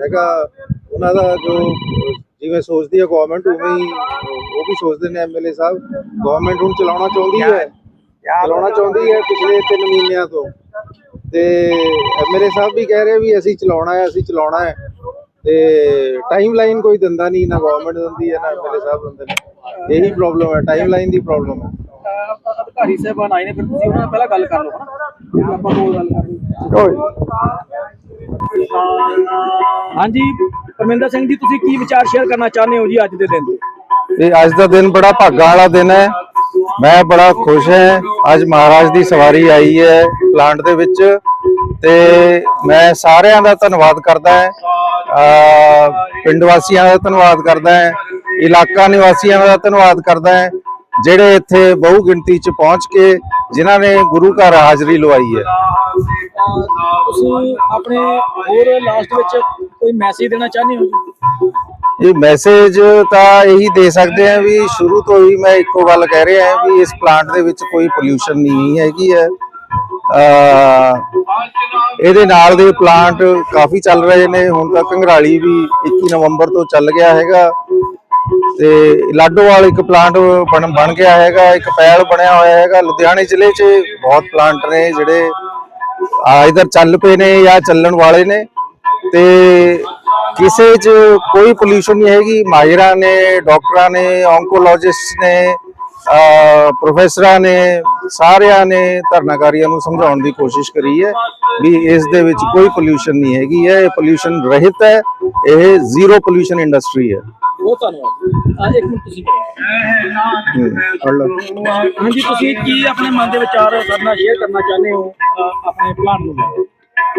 ਹੈਗਾ ਉਹਨਾਂ ਦਾ ਜੋ ਜਿਵੇਂ ਸੋਚਦੀ ਹੈ ਗਵਰਨਮੈਂਟ ਉਵੇਂ ਹੀ ਉਹ ਵੀ ਸੋਚਦੇ ਨੇ ਐਮਐਲਏ ਸਾਹਿਬ। ਗਵਰਨਮੈਂਟ ਹੁਣ ਚਲਾਉਣਾ ਚਾਹੁੰਦੀ ਹੈ। ਚਲਾਉਣਾ ਚਾਹੁੰਦੀ ਹੈ ਪਿਛਲੇ 3 ਮਹੀਨਿਆਂ ਤੋਂ। ਤੇ ਐਮਐਲਏ ਸਾਹਿਬ ਵੀ ਕਹਿ ਰਹੇ ਵੀ ਅਸੀਂ ਚਲਾਉਣਾ ਹੈ ਅਸੀਂ ਚਲਾਉਣਾ ਹੈ। ਤੇ ਟਾਈਮ ਲਾਈਨ ਕੋਈ ਦਿੰਦਾ ਨਹੀਂ ਨਾ ਗਵਰਨਮੈਂਟ ਦਿੰਦੀ ਹੈ ਨਾ ਐਮਐਲਏ ਸਾਹਿਬ ਦਿੰਦੇ ਨੇ। ਇਹੀ ਪ੍ਰੋਬਲਮ ਹੈ ਟਾਈਮ ਲਾਈਨ ਦੀ ਪ੍ਰੋਬਲਮ ਹੈ। ਅਧਿਕਾਰੀ ਸਾਹਿਬਾਨ ਆਏ ਨੇ ਫਿਰ ਤੁਸੀਂ ਉਹਨਾਂ ਨਾਲ ਪਹਿਲਾਂ ਗੱਲ ਕਰ ਲਓ ਹਨਾ। ਆਪਾਂ ਹੋਰ ਗੱਲ ਕੋਈ ਹਾਂਜੀ। ਪਰਮਿੰਦਰ ਸਿੰਘ ਜੀ, ਤੁਸੀਂ ਕੀ ਵਿਚਾਰ ਸ਼ੇਅਰ ਕਰਨਾ ਚਾਹੁੰਦੇ ਹੋ ਜੀ ਅੱਜ ਦੇ ਦਿਨ? ਇਹ ਅੱਜ ਦਾ ਦਿਨ ਬੜਾ ਭਾਗਾਂ ਵਾਲਾ ਦਿਨ ਹੈ। ਮੈਂ ਬੜਾ ਖੁਸ਼ ਹਾਂ। ਅੱਜ ਮਹਾਰਾਜ ਦੀ ਸਵਾਰੀ ਆਈ ਹੈ ਪਲਾਂਟ ਦੇ ਵਿੱਚ ਤੇ ਮੈਂ ਸਾਰਿਆਂ ਦਾ ਧੰਨਵਾਦ ਕਰਦਾ ਹਾਂ। ਪਿੰਡ ਵਾਸੀਆਂ ਦਾ ਧੰਨਵਾਦ ਕਰਦਾ ਹਾਂ। ਇਲਾਕਾ ਨਿਵਾਸੀਆਂ ਦਾ ਧੰਨਵਾਦ ਕਰਦਾ ਹਾਂ। ਜਿਹੜੇ ਇੱਥੇ ਬਹੁ ਗਿਣਤੀ ਚ ਪਹੁੰਚ ਕੇ ਜਿਨ੍ਹਾਂ ਨੇ ਗੁਰੂ ਘਰ ਹਾਜ਼ਰੀ ਲਵਾਈ ਹੈ। ਤੁਸੀਂ ਆਪਣੇ ਹੋਰ ਲਾਸਟ ਵਿੱਚ ਕੋਈ ਮੈਸੇਜ ਦੇਣਾ ਚਾਹੁੰਦੇ ਹੋ ਇਹ ਮੈਸੇਜ ਤਾਂ ਇਹੀ ਦੇ ਸਕਦੇ ਆ ਵੀ ਸ਼ੁਰੂ ਤੋਂ ਹੀ ਮੈਂ ਇੱਕੋ ਗੱਲ ਕਹਿ ਰਿਹਾ ਹਾਂ ਵੀ ਇਸ ਪਲਾਂਟ ਦੇ ਵਿੱਚ ਕੋਈ ਪੋਲਿਊਸ਼ਨ ਨਹੀਂ ਹੈਗੀ ਹੈ। ਇਹਦੇ ਨਾਲ ਦੇ ਪਲਾਂਟ ਕਾਫੀ ਚੱਲ ਰਹੇ ਨੇ, ਹੁਣ ਤਾਂ ਘੰਗਰਾਲੀ ਵੀ 21 ਨਵੰਬਰ ਤੋਂ ਚੱਲ ਗਿਆ ਹੈਗਾ। ਤੇ ਲਾਡੋਵਾਲ ਇੱਕ ਪਲਾਂਟ ਬਣ ਬਣ ਗਿਆ ਹੈਗਾ, ਇੱਕ ਪੈਲ ਬਣਿਆ ਹੋਇਆ ਹੈਗਾ। ਲੁਧਿਆਣੇ ਜ਼ਿਲ੍ਹੇ 'ਚ ਬਹੁਤ ਪਲਾਂਟ ਨੇ ਜਿਹੜੇ ਇਧਰ ਚੱਲ ਪਏ ਨੇ ਜਾਂ ਚੱਲਣ ਵਾਲੇ ਨੇ ਤੇ ਕਿਸੇ 'ਚ ਕੋਈ ਪੋਲੂਸ਼ਨ ਨਹੀਂ ਹੈਗੀ। ਮਾਹਿਰਾਂ ਨੇ, ਡਾਕਟਰਾਂ ਨੇ ਔਂਕੋਲੋਜਿਸਟ ਨੇ ਪ੍ਰੋਫੈਸਰਾਂ ਨੇ, ਸਾਰਿਆਂ ਨੇ ਧਰਨਾਕਾਰੀਆਂ ਨੂੰ ਸਮਝਾਉਣ ਦੀ ਕੋਸ਼ਿਸ਼ ਕਰੀ ਹੈ ਵੀ ਇਸ ਦੇ ਵਿੱਚ ਕੋਈ ਪੋਲੂਸ਼ਨ ਨਹੀਂ ਹੈਗੀ ਹੈ। ਇਹ ਪੋਲੂਸ਼ਨ ਰਹਿਤ ਹੈ। ਇਹ ਜ਼ੀਰੋ ਪੋਲੂਸ਼ਨ ਇੰਡਸਟਰੀ ਹੈ। ਬਹੁਤ ਧੰਨਵਾਦ। ਆ ਇੱਕ ਮਿੰਟ ਤੁਸੀਂ ਲਓ। ਹਾਂਜੀ ਤੁਸੀਂ ਕੀ ਆਪਣੇ ਮਨ ਦੇ ਵਿਚਾਰ ਸਾਡੇ ਨਾਲ ਸ਼ੇਅਰ ਕਰਨਾ ਚਾਹੁੰਦੇ ਹੋ ਆਪਣੇ ਪਲਾਨ ਨੂੰ?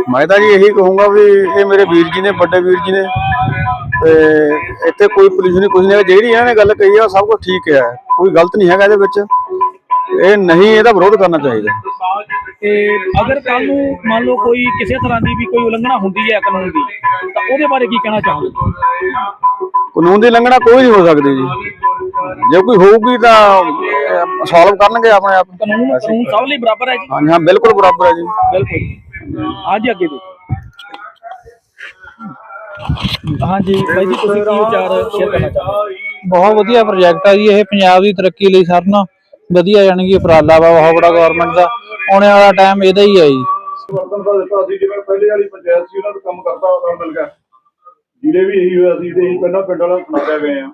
ਮੈਂ ਤਾਂ ਜੀ ਇਹੀ ਕਹੂੰਗਾ ਵੀ ਇਹ ਮੇਰੇ ਵੀਰ ਜੀ ਨੇ ਵੱਡੇ ਵੀਰ ਜੀ ਨੇ ਤੇ ਇੱਥੇ ਕੋਈ ਪੋਲੂਸ਼ਨ ਨਹੀਂ ਕੁਝ ਨਹੀਂ। ਜਿਹੜੀ ਇਹਨਾਂ ਨੇ ਗੱਲ ਕਹੀ ਆ ਸਭ ਕੁਝ ਠੀਕ ਹੈ ਕੋਈ ਗਲਤ ਨਹੀਂ ਹੈਗਾ ਇਹਦੇ ਵਿੱਚ। ਇਹ ਨਹੀਂ ਇਹਦਾ ਵਿਰੋਧ ਕਰਨਾ ਚਾਹੀਦਾ। ਤੇ ਅਗਰ ਕੱਲ ਨੂੰ ਮੰਨ ਲਓ ਕੋਈ ਕਿਸੇ ਤਰ੍ਹਾਂ ਦੀ ਵੀ ਕੋਈ ਉਲੰਘਣਾ ਹੁੰਦੀ ਹੈ ਕਾਨੂੰਨ ਦੀ ਤਾਂ ਉਹਦੇ ਬਾਰੇ ਕੀ ਕਹਿਣਾ ਚਾਹੋਗੇ? ਕਾਨੂੰਨ ਦੀ ਲੰਘਣਾ ਕੋਈ ਨਹੀਂ ਹੋ ਸਕਦੀ ਜੀ। ਜੇ ਕੋਈ ਹੋਊਗੀ ਤਾਂ ਸੋਲਵ ਕਰਨਗੇ ਆਪਣੇ ਆਪ। ਕਾਨੂੰਨ ਕਾਨੂੰਨ ਸਭ ਲਈ ਬਰਾਬਰ ਹੈ ਜੀ। ਹਾਂਜੀ ਹਾਂ ਬਿਲਕੁਲ ਬਰਾਬਰ ਹੈ ਜੀ। ਬਿਲਕੁਲ ਹਾਂਜੀ ਅੱਗੇ ਦੇ ਹਾਂਜੀ ਬਾਈ ਜੀ ਤੁਸੀਂ ਕੀ ਵਿਚਾਰ ਸ਼ੇਅਰ ਕਰਨਾ ਚਾਹੁੰਦੇ ਬਹੁਤ ਵਧੀਆ ਪ੍ਰੋਜੈਕਟ ਆ ਜੀ ਇਹ ਪੰਜਾਬ ਦੀ ਤਰੱਕੀ ਲਈ ਸਾਰਿਆਂ ਨਾਲੋਂ ਵਧੀਆ ਜਾਣੀ ਕਿ ਉਪਰਾਲਾ ਵਾ ਬਹੁਤ ਬੜਾ ਗਵਰਨਮੈਂਟ ਦਾ। ਆਉਣੇ ਵਾਲਾ ਟਾਈਮ ਇਹਦਾ ਹੀ ਹੈ ਜੀ। ਵਰਤਨ ਦਾ ਦਿੱਤਾ ਸੀ ਜਿਵੇਂ ਪਹਿਲੇ ਵਾਲੀ ਪੰਚਾਇਤ ਸੀ ਉਹਨਾਂ ਨੂੰ ਕੰਮ ਕਰਦਾ ਉਹਨਾਂ ਮਿਲ ਗਿਆ। ਜਿਹੜੇ ਵੀ ਇਹੀ ਹੋਇਆ ਸੀ ਤੇ ਅਸੀਂ ਪਹਿਲਾਂ ਪਿੰਡ ਵਾਲਾ ਸੁਣਾ ਗਏ ਆ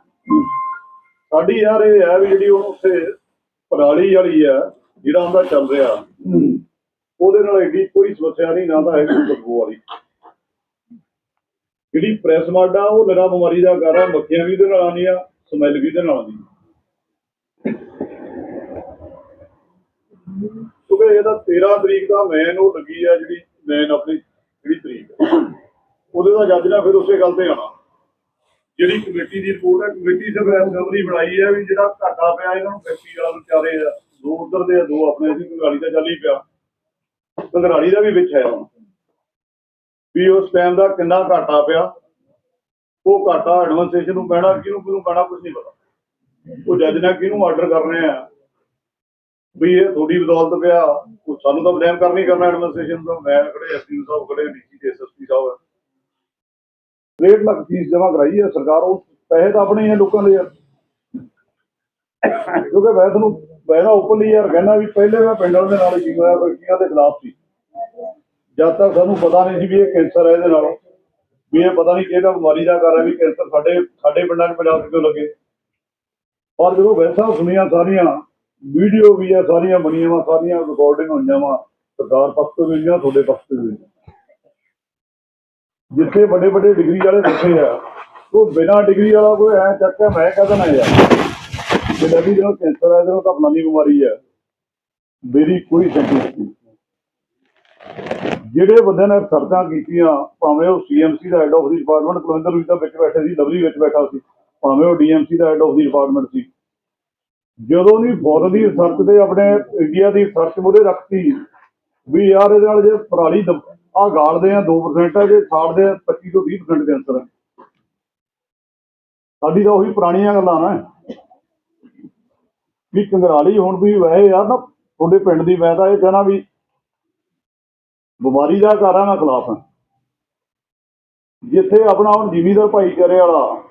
ਸਾਡੀ ਯਾਰ ਇਹ ਹੈ ਵੀ ਜਿਹੜੀ ਉਹ ਉੱਥੇ ਪਰਾਲੀ ਵਾਲੀ ਆ ਜਿਹੜਾ ਉਹਦਾ ਚੱਲ ਰਿਹਾ, ਉਹਦੇ ਨਾਲ ਐਡੀ ਕੋਈ ਸਮੱਸਿਆ ਨਹੀਂ, ਨਾ ਤਾਂ ਹੈ ਕੋਈ ਬਦਬੂ ਵਾਲੀ। ਜਿਹੜੀ ਪ੍ਰੈਸ ਮਾਡਾ ਉਹ ਨਿਰਾ ਬਿਮਾਰੀ ਦਾ ਘਰ ਮੱਖੀਆਂ ਵੀ ਇਹਦੇ ਨਾਲ ਆਉਂਦੀਆਂ ਸਮੈਲ ਵੀ ਇਹਦੇ ਨਾਲ ਆਉਂਦੀ। ਕਿਉਂਕਿ ਇਹਦਾ 13 ਤਰੀਕ ਦਾ ਮੈਨ ਉਹ ਲੱਗੀ ਆ ਜਿਹੜੀ ਮੈਨ ਆਪਣੀ ਜਿਹੜੀ ਤਰੀਕ ਉਹਦੇ ਦਾ ਜੱਜ ਨੇ ਫਿਰ ਉਸੇ ਗੱਲ ਤੇ ਆਣਾ ਜਿਹੜੀ ਕਮੇਟੀ ਦੀ ਰਿਪੋਰਟ ਹੈ, ਕਮੇਟੀ ਸਭ ਬਣਾਈ ਹੈ ਵੀ ਜਿਹੜਾ ਘਾਟਾ ਪਿਆ, ਇਹਨਾਂ ਨੂੰ ਫੈਕਟਰੀ ਵਾਲਾ ਵਿਚਾਰੇ ਆ, ਦੋ ਉਧਰ ਦੇ ਦੋ ਆਪਣੇ ਸੀ ਕੰਗਾਲੀ ਦਾ ਚੱਲ ਹੀ ਪਿਆ। ਕੰਗਾਲੀ ਦਾ ਵੀ ਵਿੱਚ ਹੈ ਹੁਣ। ਵੀ ਉਸ ਟਾਈਮ ਦਾ ਕਿੰਨਾ ਘਾਟਾ ਪਿਆ, ਉਹ ਘਾਟਾ ਐਡਮਿਨਿਸਟ੍ਰੇਸ਼ਨ ਨੂੰ ਪੈਣਾ, ਕਿਹਨੂੰ ਕਿਹਨੂੰ ਪੈਣਾ ਕੁਝ ਨਹੀਂ ਪਤਾ। ਉਹ ਜੱਜ ਨੇ ਕਿਹਨੂੰ ਆਰਡਰ ਕਰਨੇ ਆ? ਵੀ ਇਹ ਤੁਹਾਡੀ ਬਦੌਲਤ ਪਿਆ ਸਾਨੂੰ ਤਾਂ ਬਲੇਮ ਕਰਨੀ ਕਰਨਾ ਐਡਮਿਨਿਸਟ੍ਰੇਸ਼ਨ ਦਾ ਮੈਂ ਖੜੇ ਐਸਪੀ ਸਾਹਿਬ ਖੜੇ ਡੀਸੀ ਤੇ ਐਸਐਸਪੀ ਸਾਹਿਬ ਡੇਢ ਲੱਖ ਫੀਸ ਜਮ੍ਹਾਂ ਕਰਾਈ ਹੈ, ਸਰਕਾਰ ਉਹ ਪੈਸੇ ਤਾਂ ਆਪਣੇ ਹੀ ਆ ਲੋਕਾਂ ਦੇ ਯਾਰ। ਕਿਉਂਕਿ ਮੈਂ ਤੁਹਾਨੂੰ ਮੈਂ ਨਾ ਓਪਨਲੀ ਯਾਰ ਕਹਿਣਾ ਵੀ ਪਹਿਲੇ ਮੈਂ ਪਿੰਡ ਦੇ ਨਾਲ ਹੀ ਹੋਇਆ ਬੈਕਟੀਰੀਆ ਦੇ ਖਿਲਾਫ ਸੀ। ਜਦ ਤੱਕ ਸਾਨੂੰ ਪਤਾ ਨਹੀਂ ਸੀ ਵੀ ਇਹ ਕੈਂਸਰ ਹੈ ਇਹਦੇ ਨਾਲ, ਵੀ ਇਹ ਪਤਾ ਨਹੀਂ ਕਿਹੜਾ ਬਿਮਾਰੀ ਦਾ ਕਾਰਨ ਵੀ ਕੈਂਸਰ ਸਾਡੇ ਸਾਡੇ ਪਿੰਡਾਂ 'ਚ ਪੰਜਾਬ 'ਚ ਕਿਉਂ ਲੱਗੇ। ਪਰ ਜਦੋਂ ਵੈਸਾ ਸੁਣੀਆਂ ਸਾਰੀਆਂ, ਵੀਡੀਓ ਵੀ ਆ ਸਾਰੀਆਂ ਬਣੀਆਂ ਵਾ, ਸਾਰੀਆਂ ਰਿਕਾਰਡਿੰਗ ਹੋਈਆਂ ਵਾ ਸਰਕਾਰ ਪੱਖ ਤੋਂ ਵੀ ਹੋਈਆਂ, ਤੁਹਾਡੇ ਪੱਖ ਤੋਂ ਵੀ ਜਿੱਥੇ ਵੱਡੇ ਵੱਡੇ ਡਿਗਰੀ ਵਾਲੇ ਬੈਠੇ ਆ, ਉਹ ਬਿਨਾਂ ਡਿਗਰੀ ਵਾਲਾ ਕੋਈ ਐ ਚੱਕ ਕੇ ਮੈਂ ਕਹਦਾ ਨਾ ਯਾਰ। ਜੇ ਨਵੀਂ ਜਿਹੜਾ ਕੈਂਸਰ ਹੈ ਇਹਦਾ ਤਾਂ ਫਲਾਨੀ ਬਿਮਾਰੀ ਹੈ ਮੇਰੀ ਕੋਈ ਸੈਂਟੀਫਿਕ ਜਿਹੜੇ ਬੰਦੇ ਨੇ ਸਰਦਾਂ ਕੀਤੀਆਂ, ਭਾਵੇਂ ਉਹ ਸੀਐਮਸੀ ਦਾ head of the department Kulwinder ਵੀ ਤਾਂ ਵਿੱਚ ਬੈਠੇ ਸੀ ਲਵਲੀ ਵਿੱਚ ਬੈਠਾ ਸੀ, ਭਾਵੇਂ ਉਹ ਡੀਐਮਸੀ ਦਾ ਹੈਡ ਆਫ ਦੀ ਡਿਪਾਰਟਮੈਂਟ ਸੀ। ਜਦੋਂ ਨਹੀਂ ਫੋਰਨ ਦੀ ਰਿਸਰਚ ਤੇ ਆਪਣੇ ਇੰਡੀਆ ਦੀ ਰਿਸਰਚ ਮੂਹਰੇ ਰੱਖਤੀ ਵੀ ਯਾਰ ਇਹਦੇ ਨਾਲ ਜੇ ਪਰਾਲੀ ਆ ਗਾਲਦੇ ਆ 2% ਹੈ ਜੇ ਸਾੜਦੇ ਆ 25 ਤੋਂ 20% ਕੈਂਸਰ ਹੈ ਸਾਡੀ ਤਾਂ ਉਹੀ ਪੁਰਾਣੀਆਂ ਗੱਲਾਂ ਨਾ। ਵੀ ਕੰਗਰਾਲੀ ਹੁਣ ਵੀ ਵੈਸੇ ਯਾਰ ਨਾ ਤੁਹਾਡੇ ਪਿੰਡ ਦੀ ਮੈਂ ਤਾਂ ਇਹ ਕਹਿਣਾ ਵੀ ਬਿਮਾਰੀ ਦਾ ਕਾਰਨ ਮੈਂ ਖਿਲਾਫ। ਹਾਂ ਜਿੱਥੇ ਆਪਣਾ ਹੁਣ ਜ਼ਿਮੀਦਾਰ ਭਾਈਚਾਰੇ ਵਾਲਾ,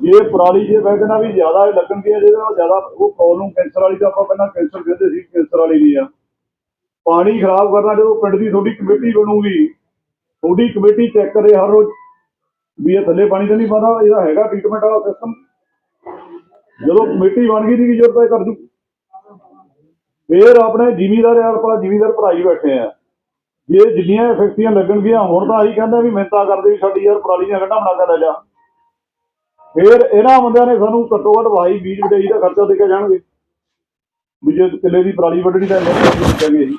ਜੇ ਪਰਾਲੀ ਜੇ ਮੈਂ ਕਹਿੰਦਾ ਵੀ ਜ਼ਿਆਦਾ ਇਹ ਲੱਗਣਗੇ ਜਿਹਦੇ ਨਾਲ ਜ਼ਿਆਦਾ ਉਹ ਪ੍ਰੋਬਲਮ ਕੈਂਸਰ ਵਾਲੀ ਤਾਂ ਆਪਾਂ ਪਹਿਲਾਂ ਕੈਂਸਰ ਕਹਿੰਦੇ ਸੀ, ਕੈਂਸਰ ਵਾਲੀ ਨਹੀਂ ਆ। ਪਾਣੀ ਖਰਾਬ ਕਰਨਾ ਜਦੋਂ ਪਿੰਡ ਦੀ ਤੁਹਾਡੀ ਕਮੇਟੀ ਬਣੂਗੀ, ਤੁਹਾਡੀ ਕਮੇਟੀ ਚੈੱਕ ਕਰੇ ਹਰ ਰੋਜ਼ ਵੀ ਇਹ ਥੱਲੇ ਪਾਣੀ ਤਾਂ ਨਹੀਂ ਪਾਦਾ ਇਹਦਾ ਹੈਗਾ ਟ੍ਰੀਟਮੈਂਟ ਵਾਲਾ ਸਿਸਟਮ ਜਦੋਂ ਕਮੇਟੀ ਬਣ ਗਈ ਦੀ ਕੀ ਜ਼ਰੂਰਤ ਹੈ ਕਰ ਦੂ ਫੇਰ ਆਪਣੇ ਜ਼ਿਮੀਦਾਰ ਯਾਰ ਆਪਾਂ ਜ਼ਿਮੀਦਾਰ ਭਰਾਈ ਬੈਠੇ ਆ। ਜੇ ਜਿੰਨੀਆਂ ਫੈਕਟਰੀਆਂ ਲੱਗਣਗੀਆਂ, ਹੁਣ ਤਾਂ ਆਹੀ ਕਹਿੰਦਾ ਵੀ ਮਿਹਨਤਾਂ ਕਰਦੇ ਵੀ ਸਾਡੀ ਯਾਰ ਪਰਾਲੀ ਦੀਆਂ ਗੱਡਾਂ ਬਣਾ ਕੇ ਲੈ ਜਾ ਫੇਰ ਇਹਨਾਂ ਬੰਦਿਆਂ ਨੇ ਸਾਨੂੰ ਘੱਟੋ ਘੱਟ ਵਾਈ ਬੀਜ ਵਡਾਈ ਦਾ ਖਰਚਾ ਦੇ ਕੇ ਜਾਣਗੇ। ਵੀ ਜੇ ਕਿੱਲੇ ਦੀ ਪਰਾਲੀ ਵੱਢਣੀ ਤਾਂ ਇੰਨੇ ਪੈਸੇ ਲੱਗਣਗੇ ਜੀ।